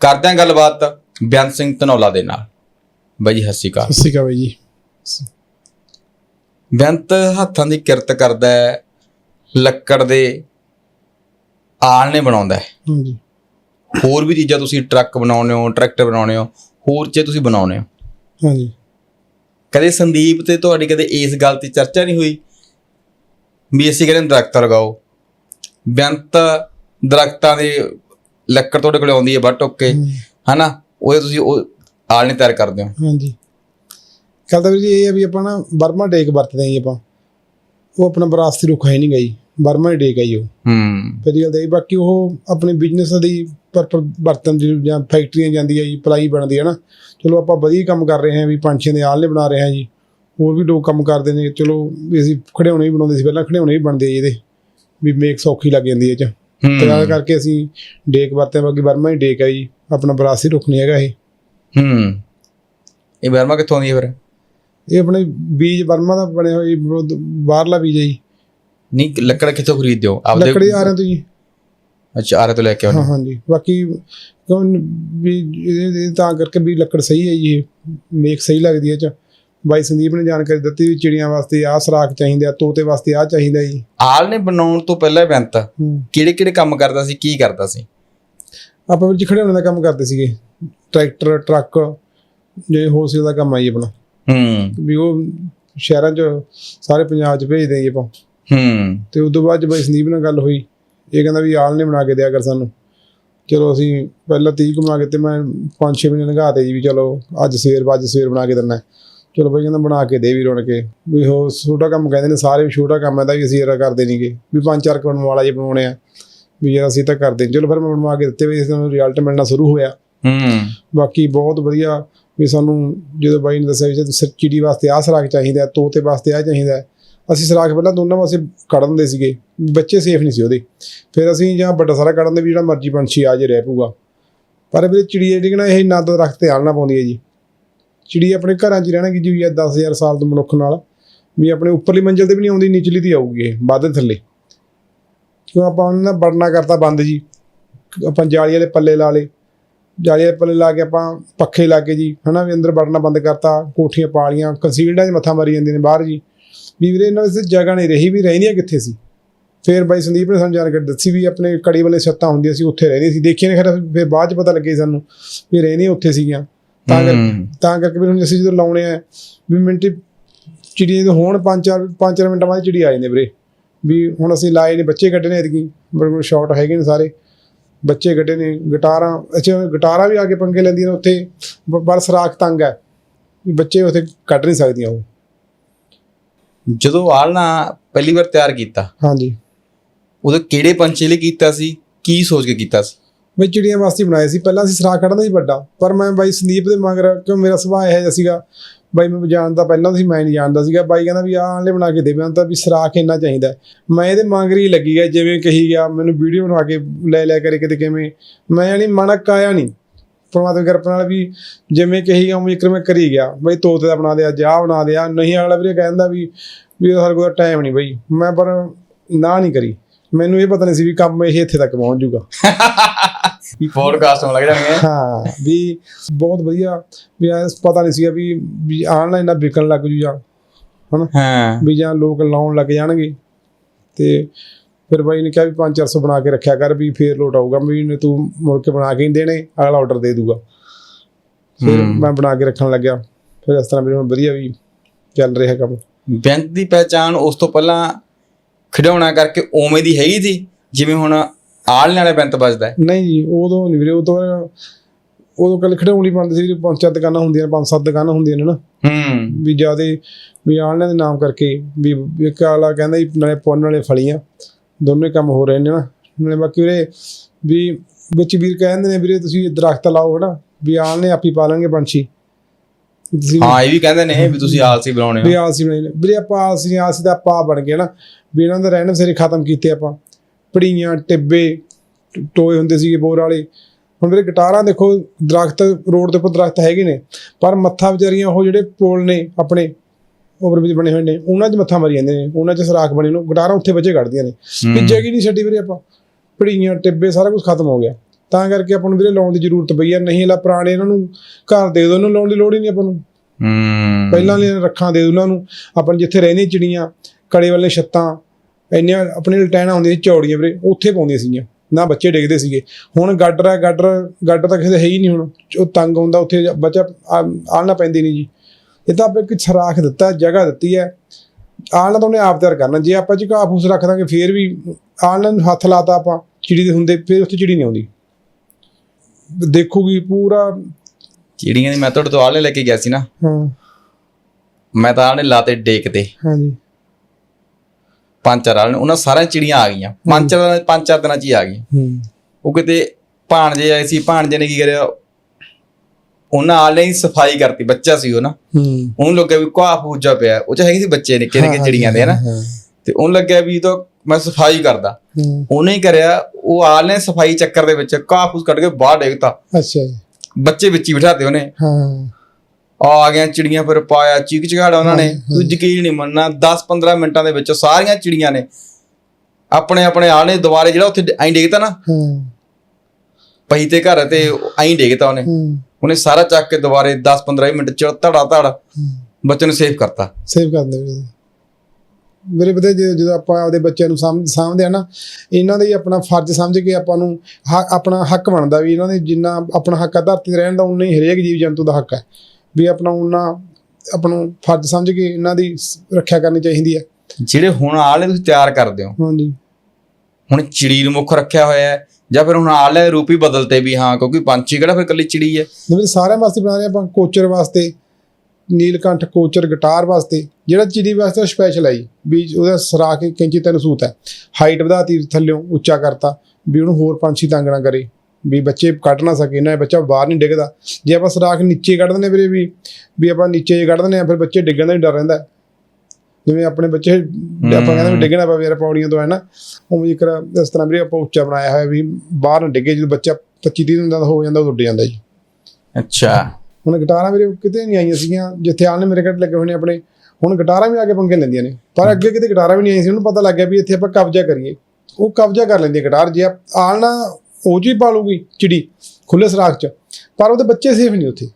ਕਰਦੇ ਹਾਂ ਗੱਲਬਾਤ ਬੇਅੰਤ ਸਿੰਘ ਧਨੌਲਾ ਦੇ ਨਾਲ। ਬਾਈ ਜੀ, ਸਤਿ ਸ਼੍ਰੀ ਅਕਾਲ। ਸਤਿ ਸ਼੍ਰੀ ਅਕਾਲ ਬਾਈ ਜੀ। ਬੇਅੰਤ ਹੱਥਾਂ ਦੀ ਕਿਰਤ ਕਰਦਾ ਹੈ ਲੱਕੜ ਦੇ ਆਲਣੇ ਬਣਾਉਂਦਾ ਹੈ। ਹਾਂਜੀ। ਹੋਰ ਵੀ ਚੀਜ਼ਾਂ ਤੁਸੀਂ ਟਰੱਕ ਬਣਾਉਂਦੇ ਹੋ ਟਰੈਕਟਰ ਬਣਾਉਂਦੇ ਹੋ ਹੋਰ ਚੀਜ਼ਾਂ ਤੁਸੀਂ ਬਣਾਉਂਦੇ ਹੋ। ਹਾਂਜੀ। ਕਦੇ ਸੰਦੀਪ ਤੇ ਤੁਹਾਡੀ ਕਦੇ ਇਸ ਗੱਲ ਤੇ ਚਰਚਾ ਨਹੀਂ ਹੋਈ ਵੀ ਅਸੀਂ ਕਹਿੰਦੇ ਦਰਖਤ ਲਗਾਓ? ਬੇਅੰਤ ਦਰਖਤਾਂ ਦੇ ਲੱਕੜ ਤੁਹਾਡੇ ਕੋਲ ਆਉਂਦੀ ਹੈ ਵੱਟ ਓਕੇ ਹਮ, ਹਨਾ? ਉਹਦੇ ਤੁਸੀਂ ਉਹ ਆਲਣੇ ਤਿਆਰ ਕਰਦੇ ਹੋ। ਹਾਂਜੀ। ਗੱਲ ਤਾਂ ਵੀਰ ਜੀ ਇਹ ਵੀ ਆਪਾਂ ਨਾ ਬਰਮਾ ਡੇਕ ਵਰਤਦੇ ਆਂ ਜੀ ਆਪਾਂ। ਉਹ ਆਪਣਾ ਵਿਰਾਸਤੀ ਰੁੱਖ ਹੈ ਨਹੀਂ ਗਈ ਬਰਮਾ ਡੇਕ ਹੈ ਜੀ ਉਹ। ਹੂੰ। ਪਹਿਲੀ ਗੱਲ ਤਾਂ ਇਹ ਬਾਕੀ ਉਹ ਆਪਣੇ ਬਿਜ਼ਨਸ ਦੀ ਪਰਪਰ ਵਰਤਨ ਦੀ ਜਾਂ ਫੈਕਟਰੀਆਂ ਜਾਂਦੀ ਹੈ ਜੀ ਪਲਾਈ ਬਣਦੀ ਹੈ ਨਾ। ਚਲੋ ਆਪਾਂ ਵਧੀਆ ਕੰਮ ਕਰ ਰਹੇ ਹਾਂ ਵੀ ਪੰਛੀਆਂ ਦੇ ਆਲਣੇ ਬਣਾ ਰਹੇ ਹਾਂ ਜੀ। ਹੋਰ ਵੀ ਲੋਕ ਕੰਮ ਕਰਦੇ ਨੇ ਚਲੋ ਵੀ ਅਸੀਂ ਖੜਿਆਉਣੇ ਵੀ ਬਣਾਉਂਦੇ ਸੀ ਪਹਿਲਾਂ ਖੜਿਆਉਣੇ ਵੀ ਬਣਦੇ ਜੀ ਇਹਦੇ। ਵੀ ਮੇਕ ਸੌਖੀ ਲੱਗ ਜਾਂਦੀ ਹੈ ਚ। ਤੇ ਕਰਕੇ ਅਸੀਂ ਡੇਕ ਵਰਤੇ ਬਾਕੀ ਬਰਮਾ ਹੀ ਡੇਕ ਹੈ ਜੀ ਆਪਣਾ ਵਿਰਾਸਤੀ ਰੁੱਖ ਨਹੀਂ ਹੈਗਾ ਇਹ। ਹੂੰ। ਇਹ ਬਰਮਾ ਕਿੱਥੋਂ ਆਉਂਦੀ ਹੈ ਫਿਰ? ਇਹ ਆਪਣੇ ਬੀਜ ਬਰਮਾ ਦਾ ਬਣਿਆ ਹੋਇਆ ਬਾਹਰਲਾ ਬੀਜ ਹੈ ਜੀ। ਨਹੀਂ ਲੱਕੜ ਕਿੱਥੋਂ ਖਰੀਦਦੇ ਹੋ? ਆਪਦੇ ਲੱਕੜੀ ਆ ਰਹੇ ਤੋਂ ਜੀ। ਅੱਛਾ ਆਰੇ ਤੋਂ ਲੈ ਕੇ ਹਾਂ? ਆਉਂਦੇ ਹਾਂਜੀ ਬਾਕੀ ਕਿਉਂ ਵੀ ਇਹ ਇਹ ਤਾਂ ਕਰਕੇ ਵੀ ਲੱਕੜ ਸਹੀ ਹੈ ਜੀ ਇਹ ਮੇਕ ਸਹੀ ਲੱਗਦੀ ਹੈ ਚ। ਬਾਈ ਸੰਦੀਪ ਨੇ ਜਾਣਕਾਰੀ ਦਿੱਤੀ ਵੀ ਚਿੜੀਆਂ ਵਾਸਤੇ ਆਹ ਸਰਾਖ ਚਾਹੀਦੇ ਤੋਤੇ ਵਾਸਤੇ ਆਹ ਚਾਹੀਦਾ ਜੀ। ਆਲਣੇ ਬਣਾਉਣ ਤੋਂ ਪਹਿਲਾਂ ਬੇਅੰਤ ਹੂੰ। ਕਿਹੜੇ ਕਿਹੜੇ ਕੰਮ ਕਰਦਾ ਸੀ ਕੀ ਕਰਦਾ ਸੀ? ਆਪਾਂ ਵਿੱਚ ਖੜੇ ਹੋਣ ਦਾ ਕੰਮ ਕਰਦੇ ਸੀਗੇ ਟਰੈਕਟਰ ਟਰੱਕ ਜੇ ਹੋਲਸੇਲ ਦਾ ਕੰਮ ਆ ਜੀ ਆਪਣਾ। ਹੂੰ। ਵੀ ਉਹ ਸ਼ਹਿਰਾਂ 'ਚ ਸਾਰੇ ਪੰਜਾਬ 'ਚ ਭੇਜਦੇ ਆ ਜੀ ਆਪਾਂ। ਹੂੰ। ਤੇ ਉਸ ਤੋਂ ਬਾਅਦ ਬਾਈ ਸੰਦੀਪ ਨਾਲ ਗੱਲ ਹੋਈ। ਇਹ ਕਹਿੰਦਾ ਵੀ ਆਲ ਨੇ ਬਣਾ ਕੇ ਦਿਆ ਕਰ ਸਾਨੂੰ। ਚਲੋ ਅਸੀਂ ਪਹਿਲਾਂ 30 ਕੁ ਬਣਾ ਕੇ ਤੇ ਮੈਂ 5-6 ਮਹੀਨੇ ਲੰਘਾਤੇ ਜੀ ਵੀ ਚਲੋ ਅੱਜ ਸਵੇਰ ਅੱਜ ਸਵੇਰ ਬਣਾ ਕੇ ਦਿੰਨਾ ਚਲੋ ਬਾਈ ਕਹਿੰਦਾ ਬਣਾ ਕੇ ਦੇ ਵੀ ਰੋਣ ਕੇ ਵੀ ਉਹ ਛੋਟਾ ਕੰਮ ਕਹਿੰਦੇ ਨੇ ਸਾਰੇ ਵੀ ਛੋਟਾ ਕੰਮ ਹੈ ਦਾ ਵੀ ਅਸੀਂ ਇਹਦਾ ਕਰਦੇ ਨਹੀਂਗੇ ਵੀ ਪੰਜ ਚਾਰ ਕੁ ਬਣਵਾਲਾ ਵਾਲਾ ਜੀ ਬਣਾਉਣੇ ਆ। ਵੀ ਯਾਰ ਅਸੀਂ ਤਾਂ ਕਰਦੇ। ਚਲੋ ਫਿਰ ਮੈਂ ਬਣਵਾ ਕੇ ਦਿੱਤੇ ਵੀ ਇਸ ਨੂੰ ਰਿਜ਼ਲਟ ਮਿਲਣਾ ਸ਼ੁਰੂ ਹੋਇਆ। ਹੂੰ। ਬਾਕੀ ਬਹੁਤ ਵਧੀਆ ਵੀ ਸਾਨੂੰ ਜਦੋਂ ਬਾਈ ਨੇ ਦੱਸਿਆ ਵੀ ਸਿਰ ਚਿੜੀ ਵਾਸਤੇ ਆਹ ਸਰਾਖ ਚਾਹੀਦਾ ਤੋਤੇ ਵਾਸਤੇ ਆਹ ਚਾਹੀਦਾ ਅਸੀਂ ਸਰਾਖ ਪਹਿਲਾਂ ਦੋਨਾਂ ਵਾਸਤੇ ਕੱਢ ਦਿੰਦੇ ਸੀਗੇ, ਬੱਚੇ ਸੇਫ ਨਹੀਂ ਸੀ ਉਹਦੇ। ਫਿਰ ਅਸੀਂ ਜਾਂ ਵੱਡਾ ਸਾਰਾ ਕੱਢ ਦਿੰਦੇ ਵੀ ਜਿਹੜਾ ਮਰਜ਼ੀ ਪੰਛੀ ਆ ਜੇ ਰਹਿ ਪਊਗਾ। ਪਰ ਵੀਰੇ ਚਿੜੀ ਜਿਹੜੀ ਨਾ ਇਹ ਨੰਦ ਦਰਖਤ ਤੇ ਆਲਣਾ ਪਾਉਂਦੀ ਹੈ ਜੀ। ਚਿੜੀ ਆਪਣੇ ਘਰਾਂ 'ਚ ਹੀ ਰਹਿਣਾ ਜੀ ਹੈ 10000 ਸਾਲ ਤੋਂ ਮਨੁੱਖ ਨਾਲ, ਵੀ ਆਪਣੇ ਉੱਪਰਲੀ ਮੰਜ਼ਿਲ ਤੇ ਵੀ ਨਹੀਂ ਆਉਂਦੀ, ਨਿਚਲੀ ਤੇ ਆਊਗੀ ਇਹ, ਵੱਧ ਥੱਲੇ। ਕਿਉਂ ਆਪਾਂ ਉਹਨਾਂ ਨਾਲ ਬੜਨਾ ਕਰਤਾ ਬੰਦ ਜੀ, ਆਪਾਂ ਜਾਲੀ ਵਾਲੇ ਪੱਲੇ ਲਾ ਲਏ। ਜਾਲੀ ਵਾਲੇ ਪੱਲੇ ਲਾ ਕੇ ਆਪਾਂ ਪੱਖੇ ਲਾ ਕੇ ਜੀ ਹਨਾ ਵੀ ਅੰਦਰ ਵੜਨਾ ਬੰਦ ਕਰਤਾ ਕੋਠੀਆਂ ਪਾ ਲਈਆਂ ਕੰਸੀਲਡਾਂ 'ਚ ਮੱਥਾ ਮਾਰੀ ਜਾਂਦੀਆਂ ਨੇ ਬਾਹਰ ਜੀ। ਵੀ ਵੀਰੇ ਇਹਨਾਂ ਵਿੱਚ ਜਗ੍ਹਾ ਨਹੀਂ ਰਹੀ ਵੀ ਰਹਿੰਦੀਆਂ ਕਿੱਥੇ ਸੀ? ਫਿਰ ਬਾਈ ਸੰਦੀਪ ਨੇ ਸਾਨੂੰ ਜਾਣਕਾਰੀ ਦੱਸੀ ਵੀ ਆਪਣੇ ਕੜੀ ਵਾਲੇ ਛੱਤਾਂ ਹੁੰਦੀਆਂ ਸੀ ਉੱਥੇ ਰਹਿੰਦੀ ਸੀ। ਦੇਖੀਆਂ ਨੇ ਫਿਰ ਫਿਰ ਬਾਅਦ 'ਚ ਪਤਾ ਲੱਗੇ ਸਾਨੂੰ ਵੀ ਰਹਿੰਦੀਆਂ ਉੱਥੇ ਸੀਗੀਆਂ। ਤਾਂ। ਤਾਂ ਕਰਕੇ ਵੀ ਹੁਣ ਅਸੀਂ ਜਦੋਂ ਲਾਉਣੇ ਆ ਵੀ ਮਿੰਟ ਚਿੜੀਆਂ ਜਦੋਂ ਹੋਣ ਪੰਜ ਚਾਰ ਪੰਜ ਚਾਰ ਮਿੰਟਾਂ ਬਾਅਦ ਚਿੜੀ ਆ ਜਾਂਦੇ ਵੀਰੇ। ਵੀ ਹੁਣ ਅਸੀਂ ਲਾਏ ਨੇ ਬੱਚੇ ਕੱਢੇ ਨੇ ਐਤਕੀ ਬੜੇ ਸ਼ਾਰਟ ਹੈਗੇ ਨੇ ਸਾਰੇ। ਬੱਚੇ ਕੱਢੇ ਨੇ ਗਿਟਾਰਾਂ ਅੱਛਾ ਗਿਟਾਰਾਂ ਵੀ ਆ ਕੇ ਪੰਗੇ ਲੈਂਦੀਆਂ ਨੇ ਉੱਥੇ ਬ- ਬਸ ਸਰਾਖ ਤੰਗ ਹੈ। ਬੱਚੇ ਉੱਥੇ ਕੱਢ ਨਹੀਂ ਸਕਦੀਆਂ ਉਹ। ਜਦੋਂ ਆਲਣਾ ਪਹਿਲੀ ਵਾਰ ਤਿਆਰ ਕੀਤਾ ਹਾਂਜੀ। ਉਦੋਂ ਕਿਹੜੇ ਪੰਛੀ ਲਈ ਕੀਤਾ ਸੀ? ਕੀ ਸੋਚ ਕੇ ਕੀਤਾ ਸੀ? ਬਈ ਚਿੜੀਆਂ ਵਾਸਤੇ ਬਣਾਏ ਸੀ। ਪਹਿਲਾਂ ਅਸੀਂ ਸਰਾਖ ਕੱਢਦਾ ਸੀ ਵੱਡਾ ਪਰ ਮੈਂ ਬਾਈ ਸੰਦੀਪ ਦੇ ਮਗਰ ਕਿਉਂ ਮੇਰਾ ਸੁਭਾਅ ਇਹੋ ਜਿਹਾ ਸੀਗਾ ਬਾਈ ਮੈਂ ਜਾਣਦਾ ਪਹਿਲਾਂ ਸੀ, ਮੈਂ ਨਹੀਂ ਜਾਣਦਾ ਸੀਗਾ। ਬਾਈ ਕਹਿੰਦਾ ਵੀ ਆਹ ਆਲੇ ਬਣਾ ਕੇ ਦੇ ਮੈਂ ਤਾਂ ਵੀ ਸਰਾਖ ਇੰਨਾ ਚਾਹੀਦਾ। ਮੈਂ ਇਹਦੇ ਮਗਰ ਹੀ ਲੱਗੀ ਗਿਆ ਜਿਵੇਂ ਕਹੀ ਗਿਆ, ਮੈਨੂੰ ਵੀਡੀਓ ਬਣਾ ਕੇ ਲੈ ਲੈ ਕਰੇ ਕਿਤੇ ਕਿਵੇਂ। ਮੈਂ ਯਾਨੀ ਮਨਕ ਆਇਆ ਨਹੀਂ। ਪਰਮਾਤਮਾ ਦੀ ਕਿਰਪਾ ਨਾਲ ਵੀ ਜਿਵੇਂ ਕਹੀ ਗਿਆ, ਉਵੇਂ ਇੱਕ ਮੈਂ ਕਰੀ ਗਿਆ। ਬਈ ਤੋਤੇ ਦਾ ਬਣਾ ਦਿਆ ਜਾ ਬਣਾ ਦਿਆ ਨਹੀਂ ਵਾਲਾ ਵੀਰੇ ਕਹਿੰਦਾ ਵੀ ਵੀ ਸਾਡੇ ਕੋਲ ਟਾਈਮ ਨਹੀਂ ਬਈ। ਮੈਂ ਪਰ ਨਾ ਨਹੀਂ ਕਰੀ। ਮੈਨੂੰ ਇਹ ਪਤਾ ਨਹੀਂ ਸੀ ਵੀ ਕੰਮ ਇਹ ਇੱਥੇ ਤੱਕ ਪਹੁੰਚ ਜਾਊਗਾ। ਪੋਡਕਾਸਟ ਹੋਣ ਲੱਗ ਜਾਣਗੇ। ਹਾਂ। ਵੀ ਬਹੁਤ ਵਧੀਆ ਵੀ ਪਤਾ ਨਹੀਂ ਸੀਗਾ ਵੀ ਵੀ ਆਨਲਾਈਨ ਨਾ ਵਿਕਣ ਲੱਗ ਜੂ ਜਾਂ ਹਨਾ? ਹਾਂ। ਵੀ ਜਾਂ ਲੋਕ ਲਾਉਣ ਲੱਗ ਜਾਣਗੇ। ਤੇ ਫਿਰ ਬਾਈ ਨੇ ਕਿਹਾ ਵੀ 5-400 ਬਣਾ ਕੇ ਰੱਖਿਆ ਕਰ ਵੀ ਫੇਰ ਲੋਟ ਆਊਗਾ। ਵੀ ਨੇ ਤੂੰ ਮੁੜ ਕੇ ਬਣਾ ਕੇ ਨਹੀਂ ਦੇਣੇ ਅਗਲਾ ਆਰਡਰ ਦੇ ਦੂਗਾ। ਫਿਰ ਹੂੰ। ਮੈਂ ਬਣਾ ਕੇ ਰੱਖਣ ਲੱਗਿਆ। ਫਿਰ ਇਸ ਤਰ੍ਹਾਂ ਵੀ ਹੁਣ ਵਧੀਆ ਵੀ ਚੱਲ ਰਿਹਾ ਕੰਮ। ਬੈਂਕ ਦੀ ਪਹਿਚਾਣ ਉਸ ਤੋਂ ਪਹਿਲਾਂ ਖਿਡੌਣਾ ਕਰਕੇ ਉਵੇਂ ਦੀ ਹੈਗੀ ਸੀ? ਜਿਵੇਂ ਹੁਣ ਆਲਣੇ ਵਾਲੇ ਬੈਂਤ ਵੱਜਦਾ ਨਹੀਂ ਜੀ ਉਦੋਂ ਨਹੀਂ ਵੀਰੇ ਉਦੋਂ ਉਦੋਂ ਕੱਲ ਖਿਡੌਣੀ ਬਣਦੀ ਸੀ ਵੀ ਪੰਜ ਚਾਰ ਦੁਕਾਨਾਂ ਹੁੰਦੀਆਂ ਨੇ ਪੰਜ ਸੱਤ ਦੁਕਾਨਾਂ ਹੁੰਦੀਆਂ ਨੇ ਨਾ। ਹੂੰ। ਵੀ ਜਿਆਦੇ ਵੀ ਆਨਲਾਈਨ ਦੇ ਨਾਮ ਕਰਕੇ ਵੀ ਇੱਕ ਆਲਾ ਕਹਿੰਦਾ ਜੀ ਨਾਲੇ ਪੁੰਨ ਵਾਲੇ ਫਲੀਆਂ ਦੋਨੇ ਕੰਮ ਹੋ ਰਹੇ ਨੇ ਨਾ। ਨਾਲੇ ਬਾਕੀ ਵੀਰੇ ਵੀ ਵਿੱਚ ਵੀਰ ਕਹਿੰਦੇ ਨੇ ਵੀਰੇ ਤੁਸੀਂ ਦਰਖਤ ਲਾਓ ਹਨਾ ਵੀ ਆਲਣੇ ਆਪੀ ਪਾਲਣਗੇ ਪੰਛੀ। ਵੀ ਤੁਸੀਂ ਹਾਂ ਇਹ ਵੀ ਕਹਿੰਦੇ ਨੇ ਵੀ ਤੁਸੀਂ ਆਲਸੀ ਬਣਾਉਣੇ ਵੀ ਹੋ ਆਲਸੀ ਬਣਾਈ ਨੇ। ਵੀਰੇ ਆਪਾਂ ਆਲਸੀ ਆਲਸੀ ਦਾ ਆਪਾਂ ਬਣ ਗਏ ਨਾ। ਵੀ ਇਹਨਾਂ ਦੇ ਰਹਿਣ ਬਸੇਰੇ ਖਤਮ ਕੀਤੇ ਆਪਾਂ। ਪੜੀਆਂ ਟਿੱਬੇ ਟੋਏ ਹੁੰਦੇ ਸੀਗੇ ਬੋਰ ਵਾਲੇ। ਹੁਣ ਵੀਰੇ ਗਟਾਰਾਂ ਦੇਖੋ ਦਰਖਤ ਰੋਡ ਦੇ ਉੱਪਰ ਦਰਖਤ ਹੈਗੇ ਨੇ ਪਰ ਮੱਥਾ ਵਿਚਾਰੀਆਂ ਉਹ ਜਿਹੜੇ ਪੁਲ ਨੇ ਆਪਣੇ ਓਵਰ ਵਿੱਚ ਬਣੇ ਹੋਏ ਨੇ ਉਹਨਾਂ 'ਚ ਮੱਥਾ ਮਾਰੀ ਜਾਂਦੇ ਨੇ ਉਹਨਾਂ 'ਚ ਸਰਾਖ ਬਣੇ ਨੇ ਗਟਾਰਾਂ ਉੱਥੇ ਬੱਚੇ ਕੱਢਦੀਆਂ ਨੇ। ਵੀ ਜਗ੍ਹਾ ਨਹੀਂ ਛੱਡੀ ਵੀਰੇ ਆਪਾਂ। ਪੜੀਆਂ ਟਿੱਬੇ ਸਾਰਾ ਕੁਝ ਖਤਮ ਹੋ ਗਿਆ। ਤਾਂ ਕਰਕੇ ਆਪਾਂ ਨੂੰ ਵੀਰੇ ਲਾਉਣ ਦੀ ਜ਼ਰੂਰਤ ਪਈ ਆ ਨਹੀਂ ਲਾ ਪੁਰਾਣੇ ਇਹਨਾਂ ਨੂੰ ਘਰ ਦੇ ਦੋ ਇਹਨਾਂ ਨੂੰ ਲਾਉਣ ਦੀ ਲੋੜ ਹੀ ਨਹੀਂ ਆਪਾਂ ਨੂੰ। ਹੂੰ। ਪਹਿਲਾਂ ਲਈ ਰੱਖਾਂ ਦੇ ਦਿਓ ਉਹਨਾਂ ਨੂੰ। ਆਪਾਂ ਜਿੱਥੇ ਰਹਿੰਦੀਆਂ ਚਿੜੀਆਂ ਕੜੇ ਵਾਲੇ ਛੱਤਾਂ ਇੰਨੀਆਂ ਆਪਣੇ ਲਟੈਣਾ ਹੁੰਦੀਆਂ ਸੀ ਚੌੜੀਆਂ ਵੀਰੇ ਉੱਥੇ ਪਾਉਂਦੀਆਂ ਸੀਗੀਆਂ ਨਾ ਬੱਚੇ ਡਿੱਗਦੇ ਸੀਗੇ। ਹੁਣ ਗਾਡਰ ਹੈ ਗਾਡਰ ਗਾਡਰ ਤਾਂ ਕਿਸੇ ਦੇ ਹੈ ਹੀ ਨਹੀਂ ਹੁਣ ਉਹ ਤੰਗ ਹੁੰਦਾ ਉੱਥੇ ਬੱਚਾ ਆ- ਆਲਣਾ ਪੈਂਦੀ ਨਹੀਂ ਜੀ। ਇਹ ਤਾਂ ਆਪਾਂ ਇੱਕ ਸਰਾਖ ਦਿੱਤਾ ਜਗ੍ਹਾ ਦਿੱਤੀ ਹੈ। ਆਲਣਾ ਤਾਂ ਉਹਨੇ ਆਪ ਤਿਆਰ ਕਰਨਾ ਜੇ ਆਪਾਂ ਘਾਹ ਫੂਸ ਰੱਖ ਦਾਂਗੇ ਫੇਰ ਵੀ ਆਲਣਾ ਨੂੰ ਹੱਥ ਲਾਤਾ ਆਪਾਂ ਚਿੜੀ ਦੇ ਹੁੰਦੇ ਫੇਰ ਉੱਥੇ ਚਿੜੀ ਨਹੀਂ ਆਉਂਦੀ। ਦੇਖੂਗੀ ਪੂਰਾ ਚਿੜੀਆਂ ਦੀ ਮੈਂ ਤੁਹਾਡੇ ਤੋਂ ਆਲੇ ਲੈ ਕੇ ਗਿਆ ਸੀ ਨਾ। ਹਾਂ। ਮੈਂ ਤਾਂ ਆਲੇ ਲਾਤੇ ਡੇਕ ਤੇ। ਹਾਂਜੀ। ਪੰਜ ਚਾਰ ਆਲੇ ਉਹਨਾਂ ਸਾਰੀਆਂ ਚਿੜੀਆਂ ਆ ਗਈਆਂ। ਪੰਜ ਚਾਰ ਪੰਜ ਚਾਰ ਦਿਨਾਂ ਚ ਹੀ ਆ ਗਈਆਂ। ਹੂੰ। ਉਹ ਕਿਤੇ ਭਾਣਜੇ ਆਏ ਸੀ ਭਾਣਜੇ ਨੇ ਕੀ ਕਰਿਆ? ਉਹਨਾਂ ਆਲੇ ਦੀ ਸਫ਼ਾਈ ਕਰਤੀ ਬੱਚਾ ਸੀ ਉਹ ਨਾ। ਹੂੰ। ਉਹਨੂੰ ਲੱਗਿਆ ਵੀ ਘਾਹ ਫੂਜਾ ਪਿਆ। ਉਹ ਚ ਹੈਗੀ ਸੀ ਬੱਚੇ ਨਿੱਕੇ ਨਿੱਕੇ ਚਿੜੀਆਂ ਦੇ ਨਾ। ਹਾਂ। ਤੇ ਉਹਨੂੰ ਲੱਗਿਆ ਵੀ ਤਾਂ ਮੈਂ ਸਫ਼ਾਈ ਕਰਦਾ। ਹੂੰ। ਉਹਨੇ ਹੀ ਕਰਿਆ ਉਹ ਆਲ ਨੇ ਸਫ਼ਾਈ ਚੱਕਰ ਦੇ ਵਿੱਚ ਘਾਹ ਫੂਸ ਕੱਢ ਕੇ ਬਾਹਰ ਡੇਗਤਾ ਅੱਛਾ ਜੀ। ਬੱਚੇ ਵਿੱਚ ਹੀ ਬਿਠਾਤੇ ਉਹਨੇ। ਹਾਂ। ਆ ਗਿਆ ਚਿੜੀਆਂ ਫਿਰ ਪਾਇਆ ਚੀਕ ਚਿਹਾੜਾ ਉਹਨਾਂ ਨੇ। ਤੂੰ ਯਕੀਨ ਨਹੀਂ ਮੰਨਣਾ 10-15 ਮਿੰਟਾਂ ਦੇ ਵਿੱਚ ਸਾਰੀਆਂ ਚਿੜੀਆਂ ਨੇ ਆਪਣੇ ਆਪਣੇ ਆਲੇ ਦੁਬਾਰੇ ਜਿਹੜਾ ਉੱਥੇ ਐਂ ਡੇਗਤਾ ਨਾ ਹਾਂ। ਪਹੀ ਤੇ ਘਰ ਤੇ ਐਂ ਡੇਗਤਾ ਉਹਨੇ। ਉਹਨੇ ਸਾਰਾ ਚੱਕ ਕੇ ਦੁਬਾਰੇ 10-15 ਮਿੰਟ ਚ ਧੜਾ ਧੜ ਬੱਚੇ ਨੂੰ ਸੇਵ ਕਰਤਾ। ਸੇਵ ਕਰ ਦੇ ਵੀਰੇ ਮੇਰੇ ਜੇ- ਜਦੋਂ ਆਪਾਂ ਆਪਦੇ ਬੱਚਿਆਂ ਨੂੰ ਸਾਂਭਦੇ ਆ ਨਾ ਇਹਨਾਂ ਦਾ ਹੀ ਆਪਣਾ ਫਰਜ਼ ਸਮਝ ਕੇ ਆਪਾਂ ਨੂੰ ਆਪਣਾ ਹੱਕ ਬਣਦਾ ਵੀ ਇਹਨਾਂ ਦੇ ਜਿੰਨਾ ਆਪਣਾ ਹੱਕ ਆ ਧਰਤੀ ਤੇ ਰਹਿਣ ਦਾ ਉਨਾ ਹੀ ਹਰੇਕ ਜੀਵ ਜੰਤੂ ਦਾ ਹੱਕ ਹੈ ਵੀ ਆਪਣਾ ਉਹਨਾਂ ਆਪਾਂ ਨੂੰ ਫਰਜ਼ ਸਮਝ ਕੇ ਇਹਨਾਂ ਦੀ ਰੱਖਿਆ ਕਰਨੀ ਚਾਹੀਦੀ ਹੈ। ਜਿਹੜੇ ਹੁਣ ਆਲੇ ਤੁਸੀਂ ਤਿਆਰ ਕਰਦੇ ਹੋ। ਹਾਂਜੀ। ਹੁਣ ਚਿੜੀ ਨੂੰ ਮੁੱਖ ਰੱਖਿਆ ਹੋਇਆ ਹੈ ਜਾਂ ਫਿਰ ਹੁਣ ਆਲੇ ਰੂਪ ਹੀ ਬਦਲਤੇ ਵੀ ਹਾਂ ਕਿਉਂਕਿ ਪੰਛੀ ਕਿਹੜਾ ਫਿਰ ਕੱਲੀ ਚਿੜੀ ਹੈ। ਜਿਵੇਂ ਸਾਰਿਆਂ ਵਾਸਤੇ ਬਣਾ ਰਹੇ ਆਪਾਂ ਕੋਚਰ ਵਾਸਤੇ ਨੀਲਕੰਠ ਕੋਚਰ ਗਿਟਾਰ ਵਾਸਤੇ ਜਿਹੜਾ ਚਿੜੀ ਵਾਸਤੇ ਸਪੈਸ਼ਲ ਹੈ ਵੀ ਉਹਦਾ ਸਰਾ ਕੇ ਕੈਂਚੀ ਤਿੰਨ ਸੂਤ ਹੈ। ਹਾਈਟ ਵਧਾਤੀ ਥੱਲਿਓਂ ਉੱਚਾ ਕਰਤਾ ਵੀ ਉਹਨੂੰ ਹੋਰ ਪੰਛੀ ਤੰਗ ਨਾ ਕਰੇ। ਵੀ ਬੱਚੇ ਕੱਢ ਨਾ ਸਕੇ ਨਾ ਬੱਚਾ ਬਾਹਰ ਨਹੀਂ ਡਿੱਗਦਾ। ਜੇ ਆਪਾਂ ਸਰਾਖ ਨੀਚੇ ਕੱਢ ਦਿੰਦੇ ਵੀਰੇ ਵੀ ਵੀ ਆਪਾਂ ਨੀਚੇ ਕੱਢ ਦਿੰਦੇ ਆ ਫਿਰ ਬੱਚੇ ਡਿੱਗਣ ਦਾ ਵੀ ਡਰ ਰਹਿੰਦਾ। ਜਿਵੇਂ ਆਪਣੇ ਬੱਚੇ ਆਪਾਂ ਕਹਿੰਦੇ ਵੀ ਡਿੱਗਣਾ ਪਵੇ ਯਾਰ ਪੌੜੀਆਂ ਤੋਂ ਹੈ ਨਾ? ਉਵੇਂ ਜਿਕਰ ਇਸ ਤਰ੍ਹਾਂ ਵੀਰੇ ਆਪਾਂ ਉੱਚਾ ਬਣਾਇਆ ਹੋਇਆ ਵੀ ਬਾਹਰ ਨਾ ਡਿੱਗੇ ਜਦੋਂ ਬੱਚਾ 25 30 ਦਿਨ ਦਾ ਹੋ ਜਾਂਦਾ ਉਹ ਉੱਡ ਜਾਂਦਾ ਜੀ। ਅੱਛਾ। ਹੁਣ ਗਿਟਾਰਾਂ ਮੇਰੇ ਕਿਤੇ ਨਹੀਂ ਆਈਆਂ ਸੀਗੀਆਂ ਜਿੱਥੇ ਨੇ ਮੇਰੇ ਘਰ ਲੱਗੇ ਹੋਏ ਨੇ ਆਪਣੇ ਹੁਣ ਗਿਟਾਰਾਂ ਵੀ ਆ ਕੇ ਪੰਗੇ ਲੈਂਦੀਆਂ ਨੇ। ਪਰ ਅੱਗੇ ਕਿਤੇ ਗਿਟਾਰਾਂ ਵੀ ਨਹੀਂ ਆਈਆਂ ਸੀ ਉਹਨੂੰ ਪਤਾ ਲੱਗ ਗਿਆ ਵੀ ਇੱਥੇ ਆਪਾਂ ਕਬਜ਼ਾ ਕਰੀਏ। ਉਹ ਕਬਜ਼ਾ ਕਰ ਲੈਂਦੀ ਗਿਟਾਰ ਜੇ ਨਾ ਉਹ ਜੀ ਪਾਲੂਗੀ ਚਿੜੀ ਖੁੱਲੇ ਸਰਾਖ 'ਚ। ਪਰ ਉਹਦੇ ਬੱਚੇ ਸੇਫ ਨਹੀਂ ਉੱਥੇ।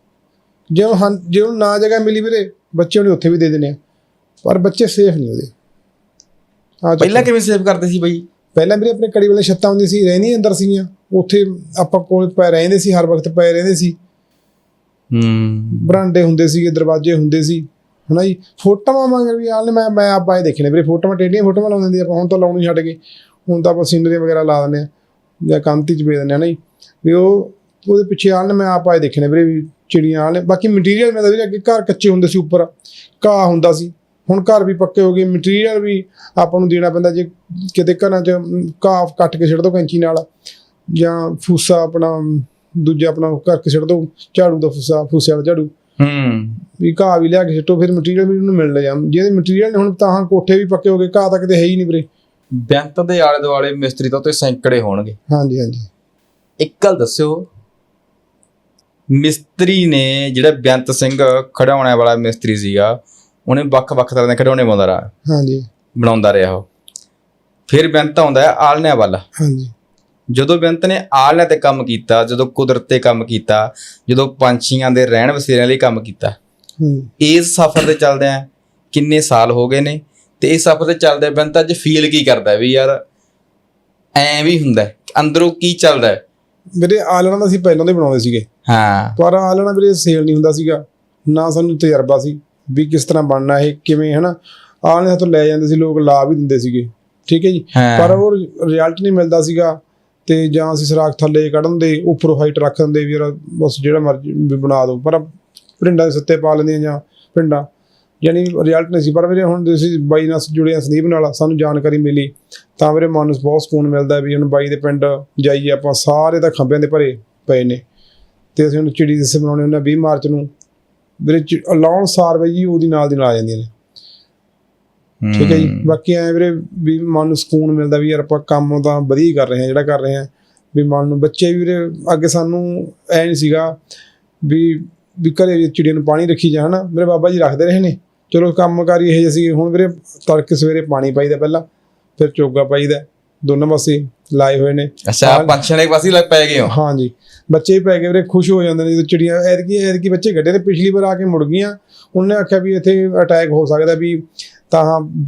ਜੇ ਉਹ ਹਨ- ਜੇ ਉਹਨੂੰ ਨਾ ਜਗ੍ਹਾ ਮਿਲੀ ਵੀਰੇ ਬੱਚੇ ਉਹਨੇ ਉੱਥੇ ਵੀ ਦੇ ਦੇਣੇ ਆ। ਪਰ ਬੱਚੇ ਸੇਫ ਨਹੀਂ ਉਹਦੇ। ਆ ਪਹਿਲਾਂ ਕਿਵੇਂ ਸੇਵ ਕਰਦੇ ਸੀ ਬਈ? ਪਹਿਲਾਂ ਵੀਰੇ ਆਪਣੇ ਕੜੀ ਵਾਲੇ ਛੱਤਾਂ ਹੁੰਦੀ ਸੀ ਰਹਿੰਦੀਆਂ ਅੰਦਰ ਸੀਗੀਆਂ। ਉੱਥੇ ਆਪਾਂ ਕੋਲ ਪੈ ਰਹਿੰਦੇ ਸੀ ਹਰ ਵਕਤ ਪਏ ਰਹਿੰਦੇ ਸੀ। ਹੂੰ। ਬਰਾਂਡੇ ਹੁੰਦੇ ਸੀਗੇ ਦਰਵਾਜ਼ੇ ਹੁੰਦੇ ਸੀ। ਹਨਾ ਜੀ? ਫੋਟੋਆਂ ਮੰਗ ਵੀ ਆਲ ਨੇ ਮੈਂ ਮੈਂ ਆਪ ਆਏ ਦੇਖੇ ਨੇ ਵੀਰੇ ਫੋਟੋਆਂ ਟੇਡੀਆਂ ਫੋਟੋਆਂ ਲਾਉਂਦੇ ਆਪਾਂ। ਹੁਣ ਤਾਂ ਲਾਉਣੀ ਛੱਡ ਗਏ ਹੁਣ ਤਾਂ ਆਪਾਂ ਸੀਨਰੀ ਵਗੈਰਾ ਲਾ ਦਿੰਦੇ ਆ। ਜਾਂ ਕੰਧੀ ਚ ਵੇ ਦਿੰਦੇ ਆ ਨਾ ਜੀ ਵੀ ਉਹ ਉਹਦੇ ਪਿੱਛੇ ਨੇ ਮੈਂ ਆਪ ਆਏ ਦੇਖੇ ਨੇ ਵੀਰੇ ਵੀ ਚਿੜੀਆਂ ਨੇ ਬਾਕੀ ਮਟੀਰੀਅਲ ਮੈਂ ਤਾਂ ਵੀਰੇ ਅੱਗੇ ਘਰ ਕੱਚੇ ਹੁੰਦੇ ਸੀ ਉੱਪਰ। ਘਾਹ ਹੁੰਦਾ ਸੀ। ਹੁਣ ਘਰ ਵੀ ਪੱਕੇ ਹੋ ਗਏ। ਮਟੀਰੀਅਲ ਵੀ ਆਪਾਂ ਨੂੰ ਦੇਣਾ ਪੈਂਦਾ। ਜੇ ਕਿਤੇ ਘਰਾਂ 'ਚ ਘਾਹ ਕੱਟ ਕੇ ਸਿੱਟ ਦੋ ਕੈਂਚੀ ਨਾਲ ਜਾਂ ਫੂਸਾ ਆਪਣਾ ਦੂਜਾ ਆਪਣਾ ਘਰ ਕੇ ਸਿੱਟ ਦੋ ਝਾੜੂ ਦਾ ਫੂਸਾ ਫੂਸੇ ਵਾਲਾ ਝਾੜੂ। ਹੂੰ। ਵੀ ਘਾਹ ਵੀ ਲਿਆ ਕੇ ਸਿੱਟੋ ਫਿਰ ਮਟੀਰੀਅਲ ਵੀ ਉਹਨੂੰ ਮਿਲ ਲਿਆ ਜਿਹਦੇ ਮਟੀਰੀਅਲ ਨੇ ਹੁਣ ਤਾਂ ਕੋਠੇ ਵੀ ਪੱਕੇ ਹੋ ਗਏ ਘਾਹ ਤਾਂ ਕਿਤੇ ਹੈ ਹੀ ਨਹੀਂ ਵੀਰੇ। ਬੈਂਤ ਦੇ ਆਲੇ ਦੁਆਲੇ ਮਿਸਤਰੀ ਤਾਂ ਉੱਤੇ ਸੈਂਕੜੇ ਹੋਣਗੇ। ਹਾਂਜੀ ਹਾਂਜੀ। ਇੱਕ ਗੱਲ ਦੱਸਿਓ ਮਿਸਤਰੀ ਨੇ ਜਿਹੜਾ ਬੇਅੰਤ ਸਿੰਘ ਖੜਾਉਣੇ ਵਾਲਾ ਮਿਸਤਰੀ ਸੀਗਾ ਉਹਨੇ ਵੱਖ-ਵੱਖ ਤਰ੍ਹਾਂ ਦੇ ਖਿਡੌਣੇ ਬਣਾਉਂਦਾ ਰਿਹਾ। ਹਾਂਜੀ। ਬਣਾਉਂਦਾ ਰਿਹਾ ਉਹ। ਫਿਰ ਬੇਅੰਤ ਆਉਂਦਾ ਹੈ ਆਲਣਿਆਂ ਵੱਲ। ਹਾਂਜੀ। ਜਦੋਂ ਬੇਅੰਤ ਨੇ ਆਲਣਿਆਂ ਤੇ ਕੰਮ ਕੀਤਾ ਜਦੋਂ ਕੁਦਰਤ ਤੇ ਕੰਮ ਕੀਤਾ ਜਦੋਂ ਪੰਛੀਆਂ ਦੇ ਰਹਿਣ ਵਸੇਰਿਆਂ ਲਈ ਕੰਮ ਕੀਤਾ ਹੂੰ। ਇਸ ਸਫ਼ਰ ਤੇ ਚੱਲਦੇ ਆ ਕਿੰਨੇ ਸਾਲ ਹੋ ਗਏ ਨੇ? ਤੇ ਇਸ ਸਫ਼ਰ ਤੇ ਚੱਲਦੇ ਬੇਅੰਤ ਅੱਜ ਫੀਲ ਕੀ ਕਰਦਾ ਵੀ ਯਾਰ ਐਂ ਵੀ ਹੁੰਦਾ ਅੰਦਰੋਂ ਕੀ ਚੱਲਦਾ? ਵੀਰੇ ਆਲਣਾ ਤਾਂ ਅਸੀਂ ਪਹਿਲਾਂ ਹੀ ਬਣਾਉਂਦੇ ਸੀਗੇ। ਹਾਂ। ਪਰ ਆਲਣਾ ਵੀਰੇ ਸੇਲ ਨਹੀਂ ਹੁੰਦਾ ਸੀਗਾ ਨਾ ਸਾਨੂੰ ਤਜਰਬਾ ਸੀ ਵੀ ਕਿਸ ਤਰ੍ਹਾਂ ਬਣਨਾ ਇਹ ਕਿਵੇਂ ਹਨਾ? ਆਲਣੇ ਤੋਂ ਲੈ ਜਾਂਦੇ ਸੀ ਲੋਕ ਲਾ ਵੀ ਦਿੰਦੇ ਸੀਗੇ ਠੀਕ ਹੈ ਜੀ? ਪਰ ਉਹ ਰਿਜ਼ਲਟ ਨਹੀਂ ਮਿਲਦਾ ਸੀਗਾ ਤੇ ਜਾਂ ਅਸੀਂ ਸਰਾਖ ਥੱਲੇ ਕੱਢਣ ਦੇ ਉੱਪਰੋਂ ਹਾਈਟ ਰੱਖ ਦਿੰਦੇ ਵੀ ਯਾਰ ਬਸ ਜਿਹੜਾ ਮਰਜ਼ੀ ਬਣਾ ਦਿਓ ਪਰ ਪਿੰਡਾਂ ਦੇ ਸੱਤੇ ਪਾ ਲੈਂਦੀਆਂ ਜਾਂ ਪਿੰਡਾਂ। ਯਾਨੀ ਰਿਜ਼ਲਟ ਨਹੀਂ ਸੀ ਪਰ ਵੀਰੇ ਹੁਣ ਤੁਸੀਂ ਬਾਈ ਨਾਲ ਜੁੜੇ ਹਾਂ ਸੰਦੀਪ ਨਾਲ ਸਾਨੂੰ ਜਾਣਕਾਰੀ ਮਿਲੀ ਤਾਂ ਵੀਰੇ ਮਨ ਨੂੰ ਬਹੁਤ ਸਕੂਨ ਮਿਲਦਾ ਵੀ ਹੁਣ ਬਾਈ ਦੇ ਪਿੰਡ ਜਾਈਏ ਆਪਾਂ ਸਾਰੇ ਤਾਂ ਖੰਭਿਆਂ ਦੇ ਭਰੇ ਪਏ ਨੇ। ਤੇ ਅਸੀਂ ਹੁਣ ਚਿੜੀ ਦੇ ਬਣਾਉਣੇ ਹਾਂ 20 ਮਾਰਚ ਨੂੰ। ਵੀਰੇ ਲਾਉਣ ਸਾਰ ਬਈ ਜੀ ਉਹਦੀ ਨਾਲ ਦੀ ਨਾਲ ਆ ਜਾਂਦੀਆਂ ਨੇ। ਠੀਕ ਹੈ ਜੀ ਬਾਕੀ ਐ ਵੀਰੇ ਵੀ ਮਨ ਨੂੰ ਸਕੂਨ ਮਿਲਦਾ ਵੀ ਯਾਰ ਆਪਾਂ ਕੰਮ ਤਾਂ ਵਧੀਆ ਕਰ ਰਹੇ ਹਾਂ ਜਿਹੜਾ ਕਰ ਰਹੇ ਹਾਂ। ਵੀ ਮੰਨ ਨੂੰ ਬੱਚੇ ਵੀ ਵੀਰੇ ਅੱਗੇ ਸਾਨੂੰ ਐ ਨਹੀਂ ਸੀਗਾ ਵੀ ਵੀ ਘਰੇ ਵੀ ਚਿੜੀਆਂ ਨੂੰ ਪਾਣੀ ਰੱਖੀ ਜਾ ਹਨਾ? ਮੇਰੇ ਬਾਬਾ ਜੀ ਰੱਖਦੇ ਰਹੇ ਨੇ। ਚਲੋ ਕੰਮਕਾਰੀ ਇਹ ਜਿਹੇ ਸੀ। ਹੁਣ ਵੀਰੇ ਤੜਕੇ ਸਵੇਰੇ ਪਾਣੀ ਪਾਈਦਾ ਪਹਿਲਾਂ ਫਿਰ ਚੋਗਾ ਪਾਈਦਾ। ਦੋਨੋਂ ਪਾਸੇ ਲਾਏ ਹੋਏ ਨੇ। ਅੱਛਾ ਪੰਛੀਆਂ ਦੇ ਪਾਸੇ ਲੱਗ ਪੈ ਗਏ ਹੋ? ਹਾਂਜੀ ਬੱਚੇ ਪੈ ਗਏ ਵੀਰੇ ਖੁਸ਼ ਹੋ ਜਾਂਦੇ ਨੇ ਜਦੋਂ ਚਿੜੀਆਂ ਐਤਕੀ ਐਤਕੀ ਬੱਚੇ ਗੱਡੇ ਨੇ ਪਿਛਲੀ ਵਾਰ ਆ ਕੇ ਮੁੜ ਗਈਆਂ। ਉਹਨੇ ਆਖਿਆ ਵੀ ਇੱਥੇ ਅਟੈਕ ਹੋ ਸਕਦਾ ਵੀ ਤਾਂ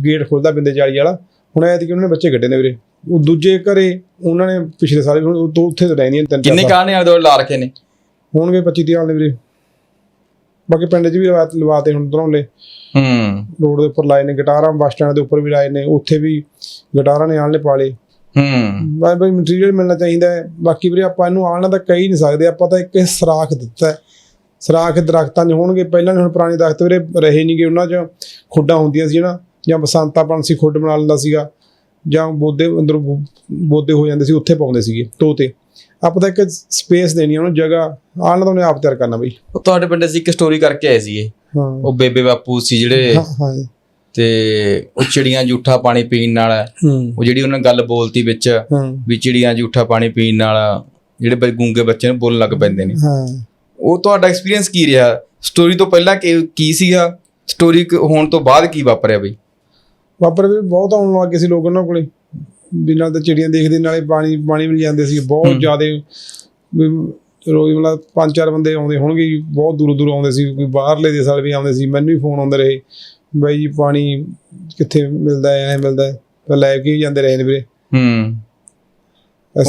ਗੇਟ ਖੁੱਲਦਾ ਬਿੰਦੇ ਜਾਲੀ ਵਾਲਾ। ਹੁਣ ਐਤਕੀ ਉਹਨਾਂ ਨੇ ਬੱਚੇ ਗੱਡੇ ਨੇ ਵੀਰੇ। ਉਹ ਦੂਜੇ ਘਰੇ ਉਹਨਾਂ ਨੇ ਪਿਛਲੇ ਸਾਲ ਤੋਂ ਉੱਥੇ ਤਾਂ ਰਹਿੰਦੀਆਂ ਤਿੰਨ ਚਾਰ ਕਿੰਨੇ ਸਾਲ। ਕਾਹ ਨੇ ਆਲੇ ਦੁਆਲੇ ਲਾ ਰੱਖੇ ਨੇ? ਹੋਣਗੇ 25 30 ਵਾਲੇ ਵੀਰੇ। ਬਾਕੀ ਪਿੰਡ 'ਚ ਵੀ ਲਵਾ ਲਵਾਤੇ ਹੁਣ ਧਰੌਲੇ ਹੂੰ। ਰੋਡ ਦੇ ਉੱਪਰ ਲਾਏ ਨੇ ਗਿਟਾਰਾਂ ਬੱਸ ਸਟੈਂਡ ਦੇ ਉੱਪਰ ਵੀ ਲਾਏ ਨੇ ਉੱਥੇ ਵੀ ਗਿਟਾਰਾਂ ਨੇ ਆਲਣੇ ਪਾਲੇ। ਹੂੰ। ਬਾਈ ਬਾਈ ਮਟੀਰੀਅਲ ਮਿਲਣਾ ਚਾਹੀਦਾ ਹੈ। ਬਾਕੀ ਵੀਰੇ ਆਪਾਂ ਇਹਨੂੰ ਆਲਣਾ ਤਾਂ ਕਹਿ ਨਹੀਂ ਸਕਦੇ ਆਪਾਂ ਤਾਂ ਇੱਕ ਸਰਾਖ ਦਿੱਤਾ ਹੈ। ਸਰਾਖ ਦਰਖਤਾਂ 'ਚ ਹੋਣਗੇ ਪਹਿਲਾਂ ਹੁਣ ਪੁਰਾਣੇ ਦਰਖਤ ਵੀਰੇ ਰਹੇ ਨਹੀਂਗੇ ਉਹਨਾਂ 'ਚ ਖੁੱਡਾਂ ਹੁੰਦੀਆਂ ਸੀ ਨਾ ਜਾਂ ਬਸੰਤਾਪਣ ਸੀ ਖੁੱਡ ਬਣਾ ਲੈਂਦਾ ਸੀਗਾ ਜਾਂ ਬੋਦੇ ਅੰਦਰ ਬੋਦੇ ਹੋ ਜਾਂਦੇ ਸੀ ਉੱਥੇ ਪਾਉਂਦੇ ਸੀਗੇ ਤੋਤੇ। ਆਪਾਂ ਤਾਂ ਇੱਕ ਸਪੇਸ ਦੇਣੀ ਉਹਨੂੰ ਜਗ੍ਹਾ ਆਲਣਾ ਤਾਂ ਉਹਨੇ ਆਪ ਤਿਆਰ ਕਰਨਾ ਬਈ। ਉਹ ਤੁਹਾਡੇ ਪਿੰਡ ਅਸੀਂ ਇੱਕ ਸਟੋਰੀ ਕਰਕੇ ਆਏ ਸੀਗੇ। ਹਾਂ। ਉਹ ਬੇਬੇ ਬਾਪੂ ਸੀ ਜਿਹੜੇ ਹਾਂ ਹਾਂ ਜੀ। ਤੇ ਉਹ ਚਿੜੀਆਂ ਜੂਠਾ ਪਾਣੀ ਪੀਣ ਨਾਲ ਹੂੰ। ਉਹ ਜਿਹੜੀ ਉਹਨਾਂ ਗੱਲ ਬੋਲਤੀ ਵਿੱਚ ਹਾਂ। ਵੀ ਚਿੜੀਆਂ ਜੂਠਾ ਪਾਣੀ ਪੀਣ ਨਾਲ ਜਿਹੜੇ ਬ- ਗੂੰਗੇ ਬੱਚੇ ਨੂੰ ਬੋਲਣ ਲੱਗ ਪੈਂਦੇ ਨੇ। ਹਾਂ। ਉਹ ਤੁਹਾਡਾ ਐਕਸਪੀਰੀਅੰਸ ਕੀ ਰਿਹਾ? ਸਟੋਰੀ ਤੋਂ ਪਹਿਲਾਂ ਕੀ ਕੀ ਸੀਗਾ? ਸਟੋਰੀ ਹੋਣ ਤੋਂ ਬਾਅਦ ਕੀ ਵਾਪਰਿਆ ਬਈ? ਵਾਪਰ ਵੀ ਬਹੁਤ ਆਉਣ ਲੱਗ ਸੀ ਲੋਕ ਉਹਨਾਂ ਕੋਲੇ। ਬਿਨਾਂ ਤਾਂ ਚਿੜੀਆਂ ਦੇਖਦੇ ਨਾਲੇ ਪਾਣੀ ਪਾਣੀ ਮਿਲ ਜਾਂਦੇ ਸੀ। ਬਹੁਤ। ਜ਼ਿਆਦੇ ਵੀ ਰੋਜ਼ ਮਤਲਬ ਪੰਜ ਚਾਰ ਬੰਦੇ ਆਉਂਦੇ ਹੋਣਗੇ ਬਹੁਤ ਦੂਰੋਂ ਦੂਰੋਂ ਆਉਂਦੇ ਸੀ ਕੋਈ ਬਾਹਰਲੇ ਦੇਸ਼ ਵਾਲੇ ਵੀ ਆਉਂਦੇ ਸੀ ਮੈਨੂੰ ਵੀ ਫੋਨ ਆਉਂਦੇ ਰਹੇ। ਬਾਈ ਜੀ ਪਾਣੀ ਕਿੱਥੇ ਮਿਲਦਾ ਹੈ ਐ ਮਿਲਦਾ ਹੈ। ਤਾਂ ਲੈ ਕੇ ਜਾਂਦੇ ਰਹੇ ਨੇ ਵੀਰੇ। ਹੂੰ।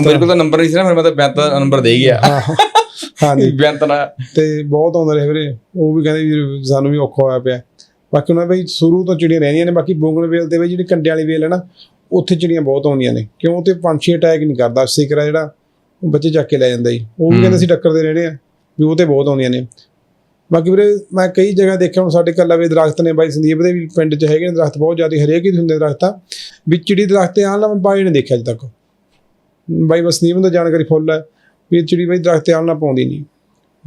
ਮੇਰੇ ਕੋਲ ਤਾਂ ਨੰਬਰ ਨਹੀਂ ਸੀ ਨਾ ਫਿਰ ਮੈਂ ਤਾਂ ਬੈਂਤ ਦਾ ਨੰਬਰ ਦੇ ਗਿਆ। ਹਾਂਜੀ। ਬੈਂਤ ਨਾਲ ਤੇ ਬਹੁਤ ਆਉਂਦੇ ਰਹੇ ਵੀਰੇ। ਉਹ ਵੀ ਕਹਿੰਦੇ ਵੀ ਸਾਨੂੰ ਵੀ ਔਖਾ ਹੋਇਆ ਪਿਆ। ਬਾਕੀ ਉਹਨਾਂ ਬਈ ਸ਼ੁਰੂ ਤੋਂ ਚਿੜੀਆਂ ਰਹਿੰਦੀਆਂ ਨੇ ਬਾਕੀ ਬੋਗਣ ਵੇਲ ਤੇ ਬਈ ਜਿਹੜੀ ਕੰਡੇ ਵਾਲੀ ਵੇਲ ਹੈ ਨਾ ਉੱਥੇ ਚਿੜੀਆਂ ਬਹੁਤ ਆਉਂਦੀਆਂ ਨੇ। ਕਿਉਂ? ਤੇ ਪੰਛੀ ਅਟੈਕ ਨਹੀਂ ਕਰਦਾ। ਸਿਕਰਾ ਜਿਹੜਾ ਉਹ ਬੱਚੇ ਚੱਕ ਕੇ ਲੈ ਜਾਂਦਾ ਜੀ। ਉਹ ਵੀ ਕਹਿੰਦੇ ਸੀ ਟੱਕਰਦੇ ਰਹਿਣੇ ਆ। ਵੀ ਉਹ ਤੇ ਬਹੁਤ ਆਉਂਦੀਆਂ ਨੇ। ਬਾਕੀ ਵੀਰੇ ਮੈਂ ਕਈ ਜਗ੍ਹਾ ਦੇਖਿਆ ਹੁਣ ਸਾਡੇ ਕੱਲਾ ਵੀ ਦਰਖਤ ਨੇ ਬਾਈ ਸੰਦੀਪ ਦੇ ਵੀ ਪਿੰਡ 'ਚ ਹੈਗੇ ਨੇ ਦਰਖਤ ਬਹੁਤ ਜ਼ਿਆਦਾ ਹਰੇਕ ਹੀ ਹੁੰਦੇ ਦਰਖਤਾਂ। ਵੀ ਚਿੜੀ ਦਰਖਤ ਤੇ ਆਉਣ ਨਾਲ ਮੈਂ ਬਾਈ ਨੇ ਦੇਖਿਆ ਅੱਜ ਤੱਕ। ਬਾਈ ਵਸਨੀਪ ਨੂੰ ਤਾਂ ਜਾਣਕਾਰੀ ਫੁੱਲ ਹੈ ਵੀ ਚਿੜੀ ਬਾਈ ਦਰਖਤ ਤੇ ਆਉਣ ਨਾਲ ਪਾਉਂਦੀ ਨਹੀਂ।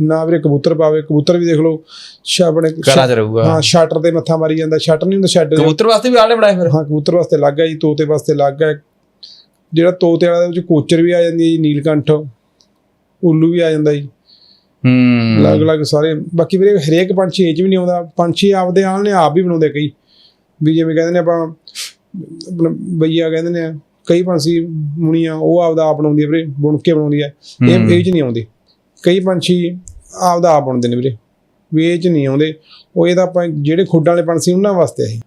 ਨਾ ਵੀਰੇ ਕਬੂਤਰ ਪਾਵੇ ਕਬੂਤਰ ਵੀ ਦੇਖ ਲਓ ਸ਼ ਆਪਣੇ ਘਰਾਂ 'ਚ ਰਹੂਗਾ। ਹਾਂ ਸ਼ਟਰ ਤੇ ਮੱਥਾ ਮਾਰੀ ਜਾਂਦਾ ਸ਼ਟਰ ਨਹੀਂ ਹੁੰਦਾ ਸ਼ੈਡ ਕਬੂਤਰ ਵਾਸਤੇ ਵੀ ਆਲੇ ਬਣਾਏ ਫਿਰ। ਹਾਂ ਕਬੂਤਰ ਵਾਸਤੇ ਲੱਗ ਗਿਆ ਜੀ ਤੋਤੇ ਵਾਸਤੇ ਲੱਗ ਗਿਆ ਜਿਹੜਾ ਤੋਤੇ ਵਾਲਾ ਦੇ ਵਿੱਚ ਕੋਚਰ ਵੀ ਆ ਜਾਂਦੀ ਹੈ ਜੀ ਨੀਲਕੰਠ ਉੱਲੂ ਵੀ ਆ ਜਾਂਦਾ ਜੀ। ਹੂੰ। ਅਲੱਗ-ਅਲੱਗ ਸਾਰੇ। ਬਾਕੀ ਵੀਰੇ ਹਰੇਕ ਪੰਛੀ ਇਹ ਚ ਵੀ ਨਹੀਂ ਆਉਂਦਾ। ਪੰਛੀ ਆਪਦੇ ਆਲ ਨੇ ਆਪ ਵੀ ਬਣਾਉਂਦੇ ਕਈ। ਵੀ ਜਿਵੇਂ ਕਹਿੰਦੇ ਨੇ ਆਪਾਂ ਆਪਣਾ ਬਈਆ ਕਹਿੰਦੇ ਨੇ ਕਈ ਪੰਛੀ ਮੁਣੀਆਂ ਉਹ ਆਪਦਾ ਆਪ ਬਣਾਉਂਦੀ ਹੈ ਵੀਰੇ ਬੁਣ ਕੇ ਬਣਾਉਂਦੀ ਹੈ ਇਹ। ਇਹ ਚ ਨਹੀਂ ਆਉਂਦੀ। ਕਈ ਪੰਛੀ ਆਪਦਾ ਆਪ ਬਣਦੇ ਨੇ ਵੀਰੇ। ਵੀ ਇਹ ਚ ਨਹੀਂ ਆਉਂਦੇ। ਉਹ ਇਹ ਤਾਂ ਆਪਾਂ ਜਿਹੜੇ ਖੁੱਡਾਂ ਵਾਲੇ ਪੰਛੀ ਉਹਨਾਂ ਵਾਸਤੇ ਹੈ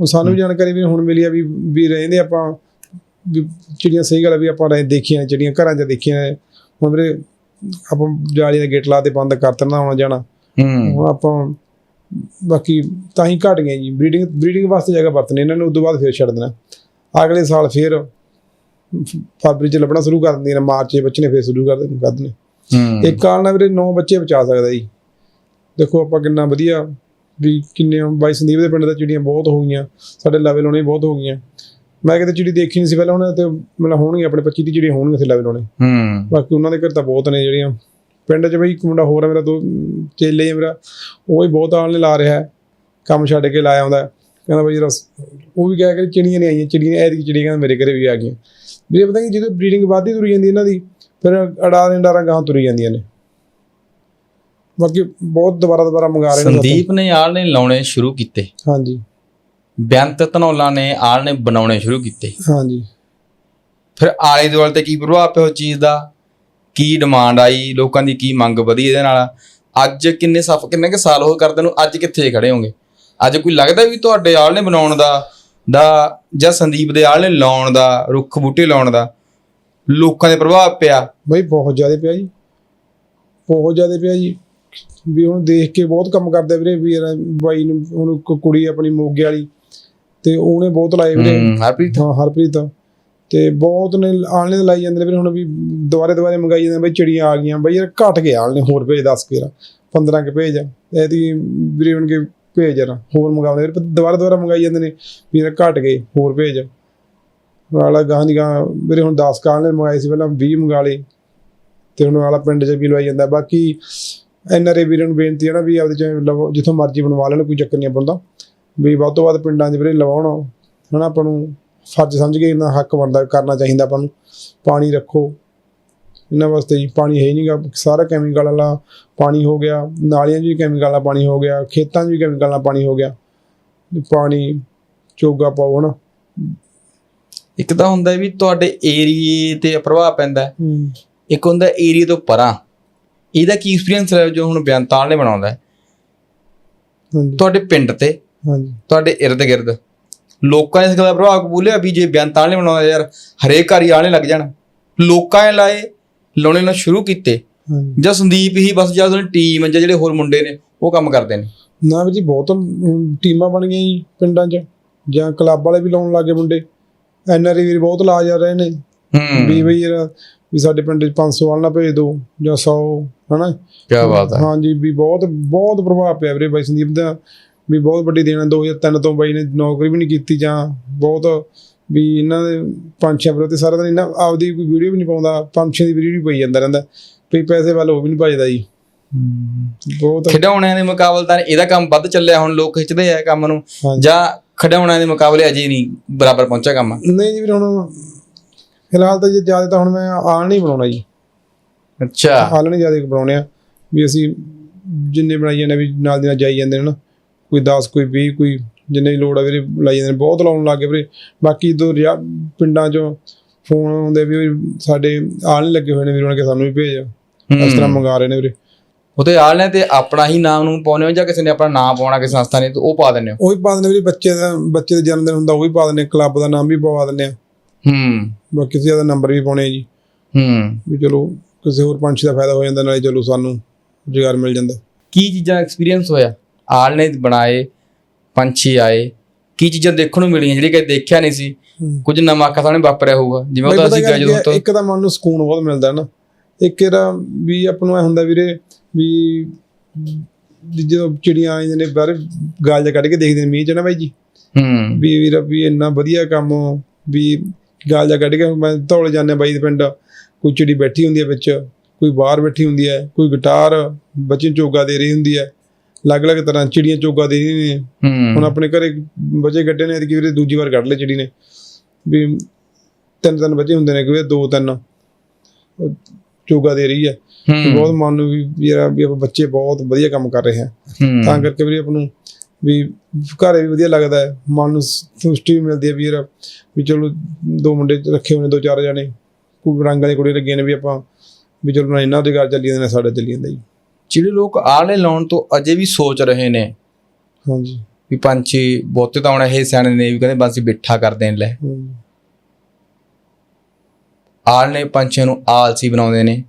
ਉਹ ਸਾਨੂੰ ਵੀ ਜਾਣਕਾਰੀ ਵੀ ਹੁਣ ਮਿਲੀ ਆ ਵੀ ਵੀ ਰਹਿੰਦੇ ਆਪਾਂ ਵੀ ਚਿੜੀਆਂ ਸਹੀ ਗੱਲ ਆ ਵੀ ਆਪਾਂ ਰਹਿ ਦੇਖੀਆਂ ਨੇ ਚਿੜੀਆਂ ਘਰਾਂ 'ਚ ਦੇਖੀਆਂ ਨੇ। ਹੁਣ ਵੀਰੇ ਆਪਾਂ ਜਾਲੀ ਦਾ ਗੇਟ ਲਾ ਤੇ ਬੰਦ ਕਰ ਦੇਣਾ ਆਉਣਾ ਜਾਣਾ। ਹੂੰ। ਹੁਣ ਆਪਾਂ ਬਾਕੀ ਤਾਂ ਹੀ ਘਟ ਗਏ ਜੀ। ਬਰੀਡਿੰਗ ਬਰੀਡਿੰਗ ਵਾਸਤੇ ਜਗ੍ਹਾ ਵਰਤਨੇ ਇਹਨਾਂ ਨੂੰ ਉਦੋਂ ਬਾਅਦ ਫੇਰ ਛੱਡ ਦੇਣਾ। ਅਗਲੇ ਸਾਲ ਫੇਰ ਫਰਵਰੀ ਚ ਲੱਭਣਾ ਸ਼ੁਰੂ ਕਰ ਦਿੰਦੀਆਂ ਨੇ ਮਾਰਚ 'ਚ ਬੱਚੇ ਨੇ ਫੇਰ ਸ਼ੁਰੂ ਕਰ ਦੇਣੇ ਇੱਕ ਕਾਲ ਨਾਲ ਵੀਰੇ 9 ਬੱਚੇ ਬਚਾ ਸਕਦਾ ਜੀ। ਦੇਖੋ ਆਪਾਂ ਕਿੰਨਾ ਵਧੀਆ ਵੀ ਕਿੰਨੇ ਬਾਈ ਸੰਦੀਪ ਦੇ ਪਿੰਡ ਦਾ ਚਿੜੀਆਂ ਬਹੁਤ ਹੋ ਗਈਆਂ ਸਾਡੇ ਲੈਵਲ ਹੋਣੇ ਬਹੁਤ ਹੋ ਗਈਆਂ। ਮੈਂ ਕਿਤੇ ਚਿੜੀ ਦੇਖੀ ਨਹੀਂ ਸੀ ਪਹਿਲਾਂ ਹੁਣ ਤੇ ਮਤਲਬ ਹੋਣਗੇ ਆਪਣੇ 25 ਦੀ ਚਿੜੀਆਂ ਹੋਣਗੀਆਂ ਇੱਥੇ ਲੈਵਲ ਹੋਣੇ। ਹੂੰ। ਬਾਕੀ ਉਹਨਾਂ ਦੇ ਘਰ ਤਾਂ ਬਹੁਤ ਨੇ ਜਿਹੜੀਆਂ। ਪਿੰਡ 'ਚ ਬਈ ਇੱਕ ਮੁੰਡਾ ਹੋਰ ਹੈ ਮੇਰਾ ਦੋ ਚੇਲੇ ਹੈ ਮੇਰਾ ਉਹ ਵੀ ਬਹੁਤ ਆਲਣੇ ਲਾ ਰਿਹਾ ਹੈ ਕੰਮ ਛੱਡ ਕੇ ਲਾਇਆ ਆਉਂਦਾ। ਕਹਿੰਦਾ ਬਈ ਰਸ ਉਹ ਵੀ ਕਹਿ ਕੇ ਚਿੜੀਆਂ ਨਹੀਂ ਆਈਆਂ ਚਿੜੀਆਂ ਐਤਕੀ ਚਿੜੀਆਂ ਕਹਿੰਦਾ ਮੇਰੇ ਘਰੇ ਵੀ ਆ ਗਈਆਂ। ਵੀਰੇ ਪਤਾ ਕਿ ਜਦੋਂ ਬਰੀਡਿੰਗ ਵੱਧਦੀ ਤੁਰੀ ਜਾਂਦੀ ਇਹਨਾਂ ਦੀ ਫਿਰ ਅੜਾ ਦੇ ਡਾਰਾਂ ਗਾਂ ਤੁਰੀ ਜਾਂਦੀਆਂ ਨੇ। ਬਾਕੀ ਬਹੁਤ ਦੁਬਾਰਾ ਦੁਬਾਰਾ ਮੰਗਾ ਰਹੇ ਨੇ ਸੰਦੀਪ ਨੇ ਆਲਣੇ ਲਾਉਣੇ ਸ਼ੁਰੂ ਕੀਤੇ। ਹਾਂਜੀ। ਬੇਅੰਤ ਧਨੌਲਾ ਨੇ ਆਲਣੇ ਬਣਾਉਣੇ ਸ਼ੁਰੂ ਕੀਤੇ। ਹਾਂਜੀ। ਫਿਰ ਆਲੇ ਦੁਆਲੇ ਤੇ ਕੀ ਪ੍ਰਭਾਵ ਪਿਆ ਉਸ ਚੀਜ਼ ਦਾ? ਕੀ ਡਿਮਾਂਡ ਆਈ? ਲੋਕਾਂ ਦੀ ਕੀ ਮੰਗ ਵਧੀ ਇਹਦੇ ਨਾਲ? ਅੱਜ ਕਿੰਨੇ ਸਫ ਕਿੰਨੇ ਕੁ ਸਾਲ ਹੋ ਕਰਦੇ ਨੂੰ? ਅੱਜ ਕਿੱਥੇ ਖੜੇ ਹੋਗੇ ਅੱਜ ਕੋਈ ਲੱਗਦਾ ਵੀ ਤੁਹਾਡੇ ਆਲਣੇ ਬਣਾਉਣ ਦਾ ਦਾ ਜਾਂ ਸੰਦੀਪ ਦੇ ਆਲਣੇ ਲਾਉਣ ਦਾ ਰੁੱਖ ਬੂਟੇ ਲਾਉਣ ਦਾ? ਲੋਕਾਂ ਦੇ ਪ੍ਰਭਾਵ ਪਿਆ। ਬਈ ਬਹੁਤ ਜ਼ਿਆਦਾ ਪਿਆ ਜੀ। ਬਹੁਤ ਜ਼ਿਆਦਾ ਪਿਆ ਜੀ। ਵੀ ਹੁਣ ਦੇਖ ਕੇ ਬਹੁਤ ਕੰਮ ਕਰਦਾ ਵੀਰੇ ਵੀ ਯਾਰ ਬਾਈ ਨੂੰ ਹੁਣ ਇੱਕ ਕੁੜੀ ਆਪਣੀ ਮੋਗੇ ਵਾਲੀ ਤੇ ਉਹਨੇ ਬਹੁਤ ਲਾਏ ਵੀਰੇ। ਹੂੰ, ਹਰਪ੍ਰੀਤ। ਹਾਂ ਹਰਪ੍ਰੀਤ। ਤੇ ਬਹੁਤ ਨੇ ਆਲਣੇ ਲਾਈ ਜਾਂਦੇ ਨੇ ਵੀਰੇ ਹੁਣ ਵੀ ਦੁਬਾਰੇ ਦੁਬਾਰੇ ਮੰਗਾਈ ਜਾਂਦੇ ਨੇ। ਬਈ ਚਿੜੀਆਂ ਆ ਗਈਆਂ। ਬਈ ਯਾਰ ਘਟ ਗਏ ਆਲਣੇ ਹੋਰ ਭੇਜ 10 ਕੇ 15 ਕੇ ਭੇਜ ਐਦੀ ਵੀਰੇ ਹੁਣ ਕੇ ਭੇਜ ਜਰਾ ਹੋਰ ਮੰਗਾਉਂਦੇ ਵੀਰੇ, ਦੁਬਾਰਾ ਦੁਬਾਰਾ ਮੰਗਾਈ ਜਾਂਦੇ ਨੇ। ਵੀ ਯਾਰ ਘਟ ਗਏ ਹੋਰ ਭੇਜ। ਵਾਲਾ ਗਾਂ ਦੀ ਗਾਂ ਵੀਰੇ ਹੁਣ 10 ਕਾਲਨੇ ਮੰਗਾਏ ਸੀ, ਪਹਿਲਾਂ 20 ਮੰਗਾ ਲਏ। ਤੇ ਹੁਣ ਵਾਲਾ ਪਿੰਡ 'ਚ ਵੀ ਲਵਾਈ ਜਾਂਦਾ। ਬਾਕੀ ਐਨਆਰਏ ਵੀਰਾਂ ਨੂੰ ਬੇਨਤੀ ਹੈ ਨਾ ਵੀ ਆਪਦੇ ਚਾਹੇ ਲਵੋ, ਜਿੱਥੋਂ ਮਰਜ਼ੀ ਬਣਵਾ ਲੈਣ, ਕੋਈ ਚੱਕਰ ਨਹੀਂ ਆਪਾਂ ਵੀ ਵੱਧ ਤੋਂ ਵੱਧ ਪਿੰਡਾਂ 'ਚ ਵੀਰੇ ਲਵਾਉਣ। ਹਨਾ ਆਪਾਂ ਨੂੰ ਫਰਜ਼ ਸਮਝ ਕੇ ਇਹਨਾਂ ਹੱਕ ਬਣਦਾ, ਕਰਨਾ ਚਾਹੀਦਾ ਆਪਾਂ ਨੂੰ। ਪਾਣੀ ਰੱਖੋ। ਇਹਨਾਂ ਵਾਸਤੇ ਜੀ ਪਾਣੀ ਹੈ ਹੀ ਨਹੀਂਗਾ ਸਾਰਾ ਕੈਮੀਕਲ ਵਾਲਾ ਪਾਣੀ ਹੋ ਗਿਆ। ਨਾਲੀਆਂ 'ਚ ਵੀ ਕੈਮੀਕਲ ਵਾਲਾ ਪਾਣੀ ਹੋ ਗਿਆ। ਖੇਤਾਂ 'ਚ ਵੀ ਕੈਮੀਕਲ ਵਾਲਾ ਪਾਣੀ ਹੋ ਗਿਆ। ਪਾਣੀ, ਚੋਗਾ ਪਾਓ, ਹਨਾ। ਇੱਕ ਤਾਂ ਹੁੰਦਾ ਵੀ ਤੁਹਾਡੇ ਏਰੀਏ ਤੇ ਪ੍ਰਭਾਵ ਪੈਂਦਾ ਇੱਕ ਹੁੰਦਾ ਏਰੀਆ ਤੋਂ ਪਰਾਂ। ਇਹਦਾ ਕੀ ਐਕਸਪੀਰੀਅੰਸ ਹੈ ਜੋ ਹੁਣ ਬਿਆਨਤਾਲ ਨੇ ਬਣਾਉਂਦਾ ਤੁਹਾਡੇ ਪਿੰਡ ਤੇ ਹਾਂਜੀ। ਤੁਹਾਡੇ ਇਰਦ ਗਿਰਦ। ਲੋਕਾਂ ਨੇ ਇਸ ਗੱਲ ਦਾ ਪ੍ਰਭਾਵ ਕਬੂਲਿਆ ਵੀ ਜੇ ਬਿਆਨਤਾਲ ਨੇ ਬਣਾਉਂਦਾ ਯਾਰ ਹਰੇਕ ਘਰ ਹੀ ਆਣੇ ਲੱਗ ਜਾਣ। ਲੋਕਾਂ ਨੇ ਲਾਏ ਲਾਉਣੇ ਨਾਲ ਸ਼ੁਰੂ ਕੀਤੇ। ਜਾਂ ਸੰਦੀਪ ਹੀ ਬਸ ਜਾਂ ਉਹਦੀ ਟੀਮ ਜਾਂ ਜਿਹੜੇ ਹੋਰ ਮੁੰਡੇ ਨੇ ਉਹ ਕੰਮ ਕਰਦੇ ਨੇ। ਨਾ ਵੀ ਜੀ ਬਹੁਤ ਟੀਮਾਂ ਬਣ ਗਈਆਂ ਜੀ ਪਿੰਡਾਂ 'ਚ। ਜਾਂ ਕਲੱਬ ਵਾਲੇ ਵੀ ਲਾਉਣ ਲੱਗੇ ਮੁੰਡੇ। ਐਨਆਰਈ ਵੀ ਬਹੁਤ ਲਾ ਜਾ ਰਹੇ ਨੇ। ਵੀ ਹੂੰ ਬਈ ਯਾਰ ਵੀ ਸਾਡੇ ਪਿੰਡ 'ਚ 500 ਵਾਲ ਭੇਜ ਦਿਓ ਜਾਂ 100 ਹਨਾ? ਕੀ ਬਾਤ ਹੈ ਹਾਂਜੀ ਵੀ ਬਹੁਤ ਬਹੁਤ ਪ੍ਰਭਾਵ ਪਿਆ ਵੀਰੇ ਬਾਈ ਸੰਦੀਪ ਦਾ। ਵੀ ਬਹੁਤ ਵੱਡੀ ਦੇਣਾ 2003 ਤੋਂ ਬਾਈ ਨੇ ਨੌਕਰੀ ਵੀ ਨਹੀਂ ਕੀਤੀ ਜਾਂ ਬਹੁਤ ਵੀ ਇਹਨਾਂ ਦੇ ਪੰਛੀਆਂ ਪ੍ਰਤੀ ਸਾਰਾ ਦਿਨ ਇਹਨਾਂ ਆਪਦੀ ਕੋਈ ਵੀਡੀਓ ਵੀ ਨਹੀਂ ਪਾਉਂਦਾ ਪੰਛੀਆਂ ਦੀ ਵੀਡੀਓ ਵੀ ਪਈ ਜਾਂਦਾ ਰਹਿੰਦਾ। ਵੀ ਪੈਸੇ ਵੱਲ ਉਹ ਵੀ ਨਹੀਂ ਭਜਦਾ ਜੀ। ਬਹੁਤ ਖਿਡੌਣਿਆਂ ਦੇ ਮੁਕਾਬਲੇ ਤਾਂ ਇਹਦਾ ਕੰਮ ਵੱਧ ਚੱਲਿਆ ਹੁਣ ਲੋਕ ਖਿੱਚਦੇ ਆ ਕੰਮ ਨੂੰ। ਜਾਂ ਖਿਡੌਣਿਆਂ ਦੇ ਮੁਕਾਬਲੇ ਅਜੇ ਨਹੀਂ ਬਰਾਬਰ ਪਹੁੰਚਿਆ ਕੰਮ। ਨਹੀਂ ਜੀ ਵੀਰੇ ਹੁਣ ਫਿਲਹਾਲ ਤਾਂ ਜੇ ਜ਼ਿਆਦਾ ਤਾਂ ਹੁਣ ਮੈਂ ਆਲ ਨਹੀਂ ਬਣਾਉਣਾ ਜੀ। ਅੱਛਾ। ਆਲ ਨਹੀਂ ਜ਼ਿਆਦਾ ਬਣਾਉਣੇ ਆ। ਵੀ ਅਸੀਂ ਜਿੰਨੇ ਬਣਾਈ ਜਾਂਦੇ ਵੀ ਨਾਲ ਦੀ ਨਾਲ ਜਾਈ ਜਾਂਦੇ ਨੇ ਨਾ ਕੋਈ 10 ਕੋਈ 20 ਕੋਈ ਜਿੰਨੇ ਲੋੜ ਆ ਵੀਰੇ ਲਾਈ ਜਾਂਦੇ ਨੇ। ਬਹੁਤ ਲਾਉਣ ਲੱਗੇ ਵੀਰੇ। ਬਾਕੀ ਦੋ ਪਿੰਡਾਂ ਚੋਂ ਫੋਨ ਆਉਂਦੇ ਵੀ ਸਾਡੇ ਆਲ ਨਹੀਂ ਲੱਗੇ ਹੋਏ ਨੇ ਵੀਰੇ ਉਹਨਾਂ ਕੇ ਸਾਨੂੰ ਵੀ ਭੇਜ ਇਸ ਤਰ੍ਹਾਂ ਮੰਗਾ ਰਹੇ ਨੇ ਵੀਰੇ। ਉਹਦੇ ਆਲ ਨੇ ਤੇ ਆਪਣਾ ਹੀ ਨਾਮ ਨੂੰ ਪਾਉਣੇ ਹੋ ਜਾਂ ਕਿਸੇ ਨੇ ਆਪਣਾ ਨਾਮ ਪਾਉਣਾ ਕਿਸੇ ਸੰਸਥਾ ਨੇ ਤੇ ਉਹ ਪਾ ਦਿੰਦੇ ਹੋ? ਉਹ ਵੀ ਪਾ ਦਿੰਦੇ ਵੀਰੇ ਬੱਚੇ ਦਾ ਬੱਚੇ ਦਾ ਜਨਮ ਦਿਨ ਹੁੰਦਾ ਉਹ ਵੀ ਪਾ ਦਿੰਦੇ ਕਲੱਬ ਦਾ ਨਾਮ ਵੀ ਪਵਾ ਦਿੰਦੇ ਆ ਹੂੰ। ਬਾਕੀ ਕਿਸੇ ਦਾ ਨੰਬਰ ਵੀ ਪਾਉਣੇ ਜੀ। ਹੂੰ। ਵੀ ਚਲੋ ਕਿਸੇ ਹੋਰ ਪੰਛੀ ਦਾ ਫਾਇਦਾ ਹੋ ਜਾਂਦਾ ਨਾਲੇ ਚਲੋ ਸਾਨੂੰ ਰੁਜ਼ਗਾਰ ਮਿਲ ਜਾਂਦਾ। ਕੀ ਚੀਜ਼ਾਂ ਐਕਸਪੀਰੀਅੰਸ ਹੋਇਆ? ਆਲ ਨੇ ਬਣਾਏ ਪੰਛੀ ਆਏ ਕੀ ਚੀਜ਼ਾਂ ਦੇਖਣ ਨੂੰ ਮਿਲੀਆਂ ਜਿਹੜੀ ਕਦੇ ਦੇਖਿਆ ਨਹੀਂ ਸੀ? ਹੂੰ। ਕੁਝ ਨਵਾਂ ਅੱਖਾਂ ਸਾਹਮਣੇ ਵਾਪਰਿਆ ਹੋਊਗਾ ਜਿਵੇਂ ਉਹ ਤਾਂ ਅਸੀਂ ਜਦੋਂ ਕਿ ਤੋਂ ਇੱਕ ਤਾਂ ਮਨ ਨੂੰ ਸਕੂਨ ਬਹੁਤ ਮਿਲਦਾ ਨਾ। ਇੱਕ ਇਹਦਾ ਵੀ ਆਪਾਂ ਨੂੰ ਐ ਹੁੰਦਾ ਵੀਰੇ ਵੀ ਜਦੋਂ ਚਿੜੀਆਂ ਆ ਜਾਂਦੀਆਂ ਨੇ ਬਾਹਰ ਗਾਲ ਜਿਹਾ ਕੱਢ ਕੇ ਦੇਖਦੇ ਨੇ ਮੀਂਹ ਚ ਨਾ ਬਾਈ ਜੀ। ਹੂੰ। ਵੀ ਵੀਰਾ ਵੀ ਇੰਨਾ ਵਧੀਆ ਕੰਮ ਵੀ ਗਾਲ ਜਿਹਾ ਕੱਢ ਕੇ ਮੈਂ ਧੌਲੇ ਜਾਂਦੇ ਬਾਈ ਦੇ ਪਿੰਡ। ਕੋਈ ਚਿੜੀ ਬੈਠੀ ਹੁੰਦੀ ਹੈ ਵਿੱਚ ਕੋਈ ਬਾਹਰ ਬੈਠੀ ਹੁੰਦੀ ਹੈ ਕੋਈ ਗਿਟਾਰ ਬੱਚੇ ਚੋਗਾ ਦੇ ਰਹੀ ਹੁੰਦੀ ਹੈ। ਅਲੱਗ-ਅਲੱਗ ਤਰ੍ਹਾਂ ਚਿੜੀਆਂ ਚੋਗਾ ਦੇ ਰਹੀਆਂ ਨੇ। ਹੁਣ ਆਪਣੇ ਘਰੇ ਬੱਚੇ ਗੱਡੇ ਨੇ ਐਤਕੀ ਵੀਰੇ ਦੂਜੀ ਵਾਰ ਕੱਢ ਲਏ ਚਿੜੀ ਨੇ। ਵੀ ਤਿੰਨ ਤਿੰਨ ਬੱਚੇ ਹੁੰਦੇ ਨੇ ਕੋਈ ਦੋ ਤਿੰਨ ਚੋਗਾ ਦੇ ਰਹੀ ਹੈ। ਤੇ ਬਹੁਤ ਮਨ ਨੂੰ ਵੀ ਯਾਰ ਵੀ ਆਪਾਂ ਬੱਚੇ ਬਹੁਤ ਵਧੀਆ ਕੰਮ ਕਰ ਰਹੇ ਆ ਤਾਂ ਕਰਕੇ ਵੀ ਆਪਾਂ ਨੂੰ ਵੀ ਘਰੇ ਵੀ ਵਧੀਆ ਲੱਗਦਾ ਹੈ। ਮਨ ਨੂੰ ਸੰਤੁਸ਼ਟੀ ਮਿਲਦੀ ਹੈ ਵੀ ਯਾਰ ਵੀ ਚਲੋ ਦੋ ਮੁੰਡੇ ਰੱਖੇ ਨੇ ਦੋ ਚਾਰ ਜਣੇ। ਕੋਈ ਰੰਗ ਵਾਲੇ ਕੁੜੀ ਲੱਗੇ ਨੇ ਵੀ ਆਪਾਂ ਵੀ ਚਲੋ ਇਹਨਾਂ ਦੇ ਘਰ ਚੱਲੀ ਜਾਂਦੇ ਨੇ ਸਾਡਾ ਚੱਲੀ ਜਾਂਦਾ ਜੀ। ਜਿਹੜੇ ਲੋਕ ਆਲੇ ਲਾਉਣ ਤੋਂ ਅਜੇ ਵੀ ਸੋਚ ਰਹੇ ਨੇ ਹਾਂਜੀ। ਵੀ ਪੰਛੀ ਬਹੁਤੇ ਤਾਂ ਹੁਣ ਇਹ ਸਿਆਣੇ ਨੇ ਵੀ ਕਹਿੰਦੇ ਬਸ ਬਿੱਠਾ ਕਰਦੇ ਨੇ ਲੈ। ਹਾਂਜੀ ਆਲ ਨੇ ਪੰਛੀਆਂ ਨੂੰ ਆਲਸੀ ਬਣਾਉਂਦੇ ਨੇ।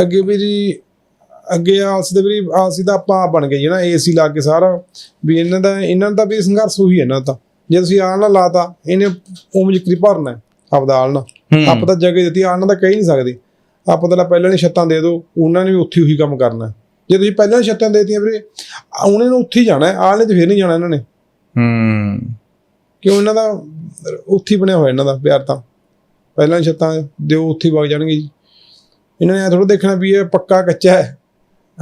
ਅੱਗੇ ਵੀ ਜੀ ਅੱਗੇ ਆਲਸੀ ਦੇ ਵੀ ਆਲਸੀ ਦਾ ਆਪਾਂ ਬਣ ਗਏ ਜੀ ਨਾ ਏਸੀ ਲਾ ਕੇ ਸਾਰਾ। ਵੀ ਇਹਨਾਂ ਦਾ ਇਹਨਾਂ ਦਾ ਵੀ ਸੰਘਰਸ਼ ਉਹੀ ਹੈ ਨਾ ਤਾਂ। ਜੇ ਤੁਸੀਂ ਆਲ ਨਾ ਲਾਤਾ ਇਹਨੇ ਉਮ ਜਿਕਰੀ ਭਰਨਾ ਹੈ ਆਪਦਾ ਆਲ ਨਾ ਹੂੰ। ਆਪਾਂ ਤਾਂ ਜਗ੍ਹਾ ਦਿੱਤੀ ਆਲ ਨਾਲ ਤਾਂ ਕਹਿ ਹੀ ਨਹੀਂ ਸਕਦੇ। ਆਪਾਂ ਤਾਂ ਪਹਿਲਾਂ ਨੇ ਛੱਤਾਂ ਦੇ ਦਿਓ ਉਹਨਾਂ ਨੇ ਵੀ ਉੱਥੇ ਉਹੀ ਕੰਮ ਕਰਨਾ ਹੈ। ਜੇ ਤੁਸੀਂ ਪਹਿਲਾਂ ਛੱਤਾਂ ਦੇ ਦਿੱਤੀਆਂ ਵੀਰੇ ਉਹਨਾਂ ਨੂੰ ਉੱਥੇ ਹੀ ਜਾਣਾ ਹੈ ਆਲ ਨੇ ਤੇ ਫਿਰ ਨਹੀਂ ਜਾਣਾ ਇਹਨਾਂ ਨੇ। ਹੂੰ। ਕਿਉਂ ਇਹਨਾਂ ਦਾ ਉੱਥੇ ਹੀ ਬਣਿਆ ਹੋਇਆ ਇਹਨਾਂ ਦਾ ਪਿਆਰ ਤਾਂ। ਪਹਿਲਾਂ ਛੱਤਾਂ ਦਿਓ ਉੱਥੇ ਹੀ ਵਗ ਜਾਣਗੇ ਜੀ। ਇਹਨਾਂ ਨੇ ਥੋੜਾ ਦੇਖਣਾ ਵੀ ਇਹ ਪੱਕਾ ਕੱਚਾ ਹੈ।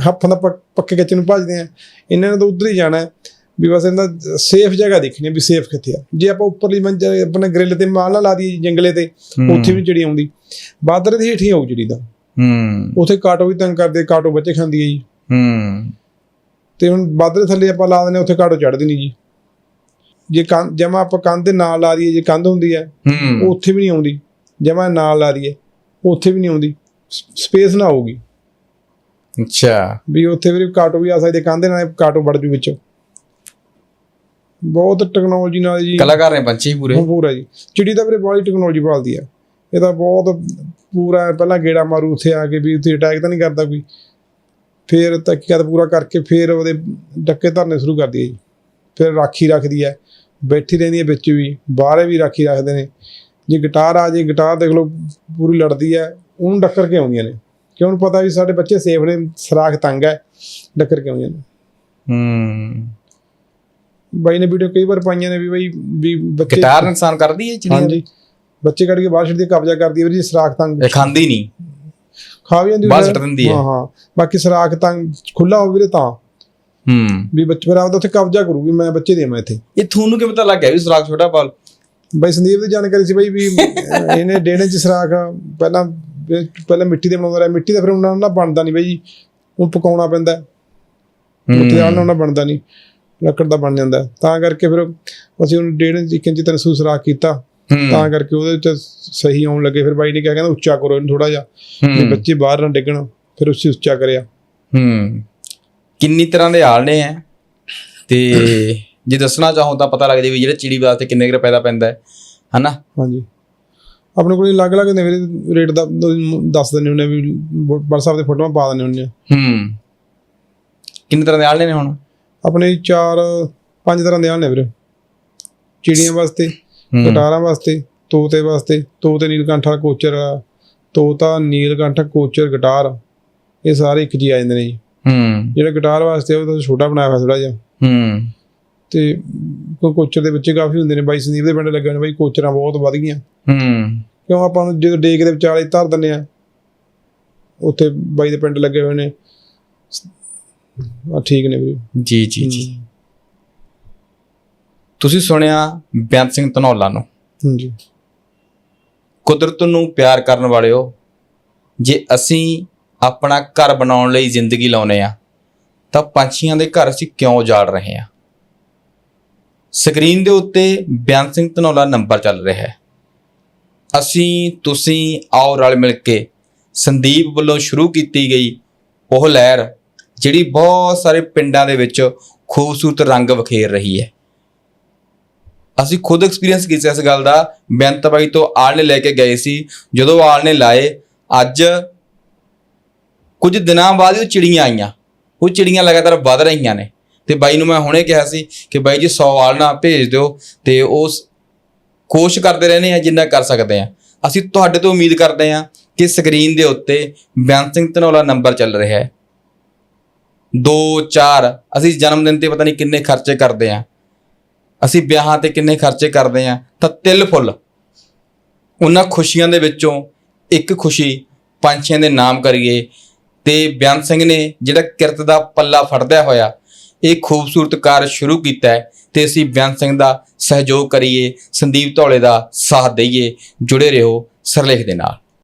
ਆਪਾਂ ਤਾਂ ਪੱਕ- ਕੱਚੇ ਨੂੰ ਭੱਜਦੇ ਆ। ਇਹਨਾਂ ਨੇ ਤਾਂ ਉਧਰ ਹੀ ਜਾਣਾ ਹੈ ਵੀ ਬਸ ਇਹਨਾਂ ਦਾ ਸੇਫ ਜਗ੍ਹਾ ਦੇਖਣੀ ਵੀ ਸੇਫ ਕਿੱਥੇ ਆ। ਜੇ ਆਪਾਂ ਉੱਪਰਲੀ ਮੰਜ਼ਰ ਆਪਣੇ ਗ੍ਰਿਲ ਤੇ ਮਾਲ ਨਾ ਲਾ ਦਈਏ ਜੰਗਲੇ ਤੇ ਉੱਥੇ ਵੀ ਚਿੜੀ ਆਉਂਦੀ। ਬਾਦਰ ਦੇ ਹੇਠ ਹੀ ਆਊ ਚਿੜੀ ਦਾ ਹੂੰ। ਉੱਥੇ ਕਾਟੋ ਵੀ ਤੰਗ ਕਰਦੇ ਕਾਟੋ ਬੱਚੇ ਖਾਂਦੀ ਹੈ ਜੀ। ਹੂੰ। ਤੇ ਹੁਣ ਬਾਦਰ ਦੇ ਥੱਲੇ ਆਪਾਂ ਲਾ ਹਾਂ, ਉੱਥੇ ਕਾਟੋ ਚੜਦੀ ਨਹੀਂ ਜੀ। ਜੇ ਜਮਾ ਆਪਾਂ ਕੰਧ ਦੇ ਨਾਲ ਲਾ ਦਈਏ ਜੇ ਕੰਧ ਹੁੰਦੀ ਹੈ ਹੂੰ। ਉੱਥੇ ਵੀ ਨਹੀਂ ਆਉਂਦੀ। ਜਮਾ ਨਾਲ ਲਾ ਦਈਏ ਉੱਥੇ ਵੀ ਨਹੀਂ ਆਉਂਦੀ ਸਪੇਸ ਨਾ ਆਊਗੀ। ਅੱਛਾ। ਵੀ ਉੱਥੇ ਵੀ ਕਾਟੋ ਵੀ ਆ ਸਕਦੇ ਕੰਧ ਨਾਲ ਕਾਟੋ ਵੜ ਜੂ ਵਿੱਚ। ਬਹੁਤ ਟੈਕਨੋਲੋਜੀ ਨਾਲ ਜੀ। ਕਲਾਕਾਰ ਨੇ ਪੰਛੀ ਪੂਰੇ। ਪੂਰਾ ਜੀ। ਚਿੜੀ ਤਾਂ ਵੀਰੇ ਬੜੀ ਟੈਕਨੋਲੋਜੀ ਭਾਲਦੀ ਆ। ਇਹ ਤਾਂ ਬਹੁਤ ਪੂਰਾ ਪਹਿਲਾਂ ਗੇੜਾ ਮਾਰੂ ਉੱਥੇ ਆ ਕੇ ਵੀ ਉੱਥੇ ਅਟੈਕ ਤਾਂ ਨਹੀਂ ਕਰਦਾ ਕੋਈ। ਫੇਰ ਤੱਕੀਆ ਪੂਰਾ ਕਰਕੇ ਫੇਰ ਉਹਦੇ ਡੱਕੇ ਧਰਨੇ ਸ਼ੁਰੂ ਕਰਦੀ ਹੈ ਜੀ। ਫਿਰ ਰਾਖੀ ਰੱਖਦੀ ਹੈ ਬੈਠੀ ਰਹਿੰਦੀ ਹੈ ਵਿੱਚ ਵੀ ਬਾਹਰੇ ਵੀ ਰਾਖੀ ਰੱਖਦੇ ਨੇ। ਜੇ ਗਿਟਾਰ ਆ ਜੇ ਗਿਟਾਰ ਦੇਖ ਲਓ ਪੂਰੀ ਲੜਦੀ ਹੈ ਉਹਨੂੰ ਡੱਕਰ ਕੇ ਆਉਂਦੀਆਂ ਨੇ। ਕਿਉਂ ਉਹਨੂੰ ਪਤਾ ਵੀ ਸਾਡੇ ਬੱਚੇ ਸੇਫ ਨੇ ਸਰਾਖ ਤੰਗ ਹੈ ਡੱਕਰ ਕੇ ਆਉਂਦੀਆਂ ਨੇ। ਹੂੰ। ਬਾਈ ਨੇ ਵੀਡੀਓ ਕਈ ਵਾਰ ਪਾਈਆਂ ਨੇ ਵੀ ਬਈ ਵੀ ਬੱਚੇ ਗਿਟਾਰ ਨੁਕਸਾਨ ਕਰਦੀ ਹੈ ਚਿੜੀਆਂ ਹਾਂਜੀ। ਬੱਚੇ ਕੱਢ ਕੇ ਬਾਹਰ ਛੱਡ ਕਬਜ਼ਾ ਕਰਦੀ ਹੈ ਵੀ ਜੀ ਸਰਾਖ ਤੰਗ ਇਹ ਖਾਂਦੀ ਨਹੀਂ। ਖਾ ਵੀ ਜਾਂਦੀ ਬਾਹਰ ਦਿੰਦੀ ਹੈ। ਹਾਂ ਹਾਂ। ਬਾਕੀ ਸਰਾਖ ਤੰਗ ਖੁੱਲਾ ਹੋਵੇ ਵੀਰੇ ਤਾਂ। ਹੂੰ। ਵੀ ਬੱਚੇ ਫਿਰ ਆਪਦਾ ਉੱਥੇ ਕਬਜ਼ਾ ਕਰੂ ਵੀ ਮੈਂ ਬੱਚੇ ਦੇਵਾਂ ਇੱਥੇ। ਇਹ ਤੁਹਾਨੂੰ ਕਿਵੇਂ ਪਤਾ ਲੱਗ ਗਿਆ ਵੀ ਸੁਰਾਖ ਛੋਟਾ ਪਾਲ ਬਾਈ ਸੰਦੀਪ ਦੀ ਜਾਣਕਾਰੀ ਸੀ ਬਾਈ ਵੀ ਇਹਨੇ ਡੇਣੇ ਚ ਸਰਾਖ ਪਹਿਲਾਂ ਪਹਿਲਾਂ ਮਿੱਟੀ ਦੇ ਬਣਾਉਂਦਾ ਰਿਹਾ। ਮਿੱਟੀ ਦਾ ਫਿਰ ਉਹਨਾਂ ਨਾਲ ਬਣਦਾ ਨਹੀਂ ਬਾਈ ਉਹ ਪਕਾਉਣਾ ਪੈਂਦਾ ਮਿੱਟੀ ਦੇ ਨਾਲ ਉਹਨਾਂ ਬਣਦਾ ਨਹੀਂ। ਲੱਕੜ ਦਾ ਬਣ ਜਾਂਦਾ ਤਾਂ ਕਰਕੇ ਫਿਰ ਅਸੀਂ ਉਹਨੂੰ ਡੇਢ ਇੰਚ ਇੱਕ ਇੰਚ ਤਿੰਨ ਸੂ ਸਰਾਖ ਕੀਤਾ। ਤਾਂ ਕਰਕੇ ਉਹਦੇ ਵਿੱਚ ਸਹੀ ਆਉਣ ਲੱਗੇ। ਫਿਰ ਬਾਈ ਨੇ ਕਿਹਾ ਕਹਿੰਦਾ ਉੱਚਾ ਕਰੋ ਇਹਨੂੰ ਥੋੜਾ ਜਿਹਾ। ਹੂੰ। ਬੱਚੇ ਬਾਹਰ ਨਾ ਡਿੱਗਣ ਫਿਰ ਉਸੇ ਉੱਚਾ ਕਰਿਆ। ਹੂੰ। ਕਿੰਨੀ ਤਰ੍ਹਾਂ ਦੇ ਆਲਣੇ ਆ। ਤੇ ਜੇ ਦੱਸਣਾ ਚਾਹੋ ਤਾਂ ਪਤਾ ਲੱਗ ਜੇ ਵੀ ਜਿਹੜੇ ਚਿੜੀ ਵਾਸਤੇ ਕਿੰਨੇ ਕੁ ਰੁਪਏ ਦਾ ਪੈਂਦਾ ਹੈ। ਹਨਾ? ਹਾਂਜੀ। ਆਪਣੇ ਕੋਲ ਅਲੱਗ-ਅਲੱਗ ਨੇ ਵੀਰੇ ਰੇਟ ਦਾ ਦੱਸ ਦਿੰਦੇ ਹੁੰਦੇ ਵੀ WhatsApp ਤੇ ਫੋਟੋਆਂ ਪਾ ਦਿੰਦੇ ਹੁੰਦੇ ਹੂੰ। ਕਿੰਨੇ ਤਰ੍ਹਾਂ ਦੇ ਆਲਣੇ ਨੇ ਹੁਣ? ਆਪਣੇ ਚਾਰ ਪੰਜ ਤਰ੍ਹਾਂ ਦੇ ਆਲ ਨੇ ਵੀਰੇ। ਚਿੜੀਆਂ ਵਾਸਤੇ ਹੂੰ ਗਟਾਰਾਂ ਵਾਸਤੇ ਤੋਤੇ ਵਾਸਤੇ ਤੋਤੇ ਨੀਲਕੰਠ ਵਾਲਾ ਕੋਚਰ ਤੋਤਾ ਨੀਲਕੰਠ ਕੋਚਰ ਗਟਾਰ ਇਹ ਸਾਰੇ ਇੱਕ ਜੀ ਆ ਜਾਂਦੇ ਨੇ ਜੀ। ਹੂੰ। ਜਿਹੜਾ ਗਟਾਰ ਵਾਸਤੇ ਉਹ ਤਾਂ ਛੋਟਾ ਬਣਾਇਆ ਹੋਇਆ ਥੋੜਾ ਜਿਹਾ। ਹੂੰ। ਤੇ ਕੋ ਕੋਚਰ ਦੇ ਬੱਚੇ ਕਾਫੀ ਹੁੰਦੇ ਨੇ। ਬਾਈ ਸੰਦੀਪ ਦੇ ਪਿੰਡ ਲੱਗੇ ਨੇ। ਬਾਈ ਕੋਚਰਾਂ ਬਹੁਤ ਵੱਧ ਗਈਆਂ। ਹੂੰ। ਕਿਉਂ ਆਪਾਂ ਨੂੰ ਜਦੋਂ ਡੇਕ ਦੇ ਵਿਚਾਲੇ ਧਰ ਦਿੰਦੇ ਆ ਉੱਥੇ ਬਾਈ ਦੇ ਪਿੰਡ ਲੱਗੇ ਹੋਏ ਨੇ। ਆ ਠੀਕ ਨੇ ਵੀਰੇ। ਜੀ ਜੀ ਜੀ। ਤੁਸੀਂ ਸੁਣਿਆ ਬੇਅੰਤ ਸਿੰਘ ਧਨੌਲਾ ਨੂੰ? ਹਾਂਜੀ। ਕੁਦਰਤ ਨੂੰ ਪਿਆਰ ਕਰਨ ਵਾਲਿਓ ਜੇ ਅਸੀਂ ਆਪਣਾ ਘਰ ਬਣਾਉਣ ਲਈ ਜ਼ਿੰਦਗੀ ਲਾਉਨੇ ਆ ਤਾਂ ਪੰਛੀਆਂ ਦੇ ਘਰ ਅਸੀਂ ਕਿਉਂ ਉਜਾੜ ਰਹੇ ਆ? ਸਕਰੀਨ ਦੇ ਉੱਤੇ ਬਿਆਨ ਸਿੰਘ ਧਨੌਲਾ ਨੰਬਰ ਚੱਲ ਰਿਹਾ ਹੈ। ਅਸੀਂ, ਤੁਸੀਂ, ਆਓ ਰਲ ਮਿਲ ਕੇ ਸੰਦੀਪ ਵੱਲੋਂ ਸ਼ੁਰੂ ਕੀਤੀ ਗਈ ਉਹ ਲਹਿਰ, ਜਿਹੜੀ ਬਹੁਤ ਸਾਰੇ ਪਿੰਡਾਂ ਦੇ ਵਿੱਚ ਖੂਬਸੂਰਤ ਰੰਗ ਵਖੇਰ ਰਹੀ ਹੈ। ਅਸੀਂ ਖੁਦ ਐਕਸਪੀਰੀਅੰਸ ਕੀਤਾ ਇਸ ਗੱਲ ਦਾ। ਬੇਅੰਤ ਬਾਈ ਤੋਂ ਆਲ਼ ਨੇ ਲੈ ਕੇ ਗਏ ਸੀ। ਜਦੋਂ ਆਲ਼ ਨੇ ਲਾਏ, ਅੱਜ ਕੁਝ ਦਿਨਾਂ ਬਾਅਦ ਉਹ ਚਿੜੀਆਂ ਆਈਆਂ। ਉਹ ਚਿੜੀਆਂ ਲਗਾਤਾਰ ਵੱਧ ਰਹੀਆਂ ਨੇ। ਤੇ ਬਾਈ ਨੂੰ ਮੈਂ ਹੁਣੇ ਕਿਹਾ ਸੀ ਕਿ ਬਾਈ ਜੀ 100 ਆਲਣਾ ਭੇਜ ਦਿਓ ਤੇ ਉਸ ਕੋਸ਼ਿਸ਼ ਕਰਦੇ ਰਹਿੰਦੇ ਆ ਜਿੰਨਾ ਕਰ ਸਕਦੇ ਆ। ਅਸੀਂ ਤੁਹਾਡੇ ਤੋਂ ਉਮੀਦ ਕਰਦੇ ਆ ਕਿ ਸਕਰੀਨ ਦੇ ਉੱਤੇ ਬਿਆਨ ਸਿੰਘ ਧਨੌਲਾ ਨੰਬਰ ਚੱਲ ਰਿਹਾ ਹੈ। 2 4 ਅਸੀਂ ਜਨਮ ਦਿਨ ਤੇ ਪਤਾ ਨਹੀਂ ਕਿੰਨੇ ਖਰਚੇ ਕਰਦੇ ਆ। ਅਸੀਂ ਵਿਆਹਾਂ ਤੇ ਕਿੰਨੇ ਖਰਚੇ ਕਰਦੇ ਆ। ਤਾਂ ਤਿਲ ਫੁੱਲ। ਉਹਨਾਂ ਖੁਸ਼ੀਆਂ ਦੇ ਵਿੱਚੋਂ ਇੱਕ ਖੁਸ਼ੀ ਪੰਛੀਆਂ ਦੇ ਨਾਮ ਕਰੀਏ। ਤੇ ਬਿਆਨ ਸਿੰਘ ਨੇ ਜਿਹੜਾ ਕਿਰਤ ਦਾ ਪੱਲਾ ਫੜਦਿਆ ਹੋਇਆ ਇਹ ਖੂਬਸੂਰਤ ਕਾਰਜ ਸ਼ੁਰੂ ਕੀਤਾ ਹੈ ਤੇ ਅਸੀਂ ਬਿਆਨ ਸਿੰਘ ਦਾ ਸਹਿਯੋਗ ਕਰੀਏ, ਸੰਦੀਪ ਧੌਲੇ ਦਾ ਸਾਥ ਦਈਏ, ਜੁੜੇ ਰਹੋ ਸਰਲੇਖ ਦੇ ਨਾਲ।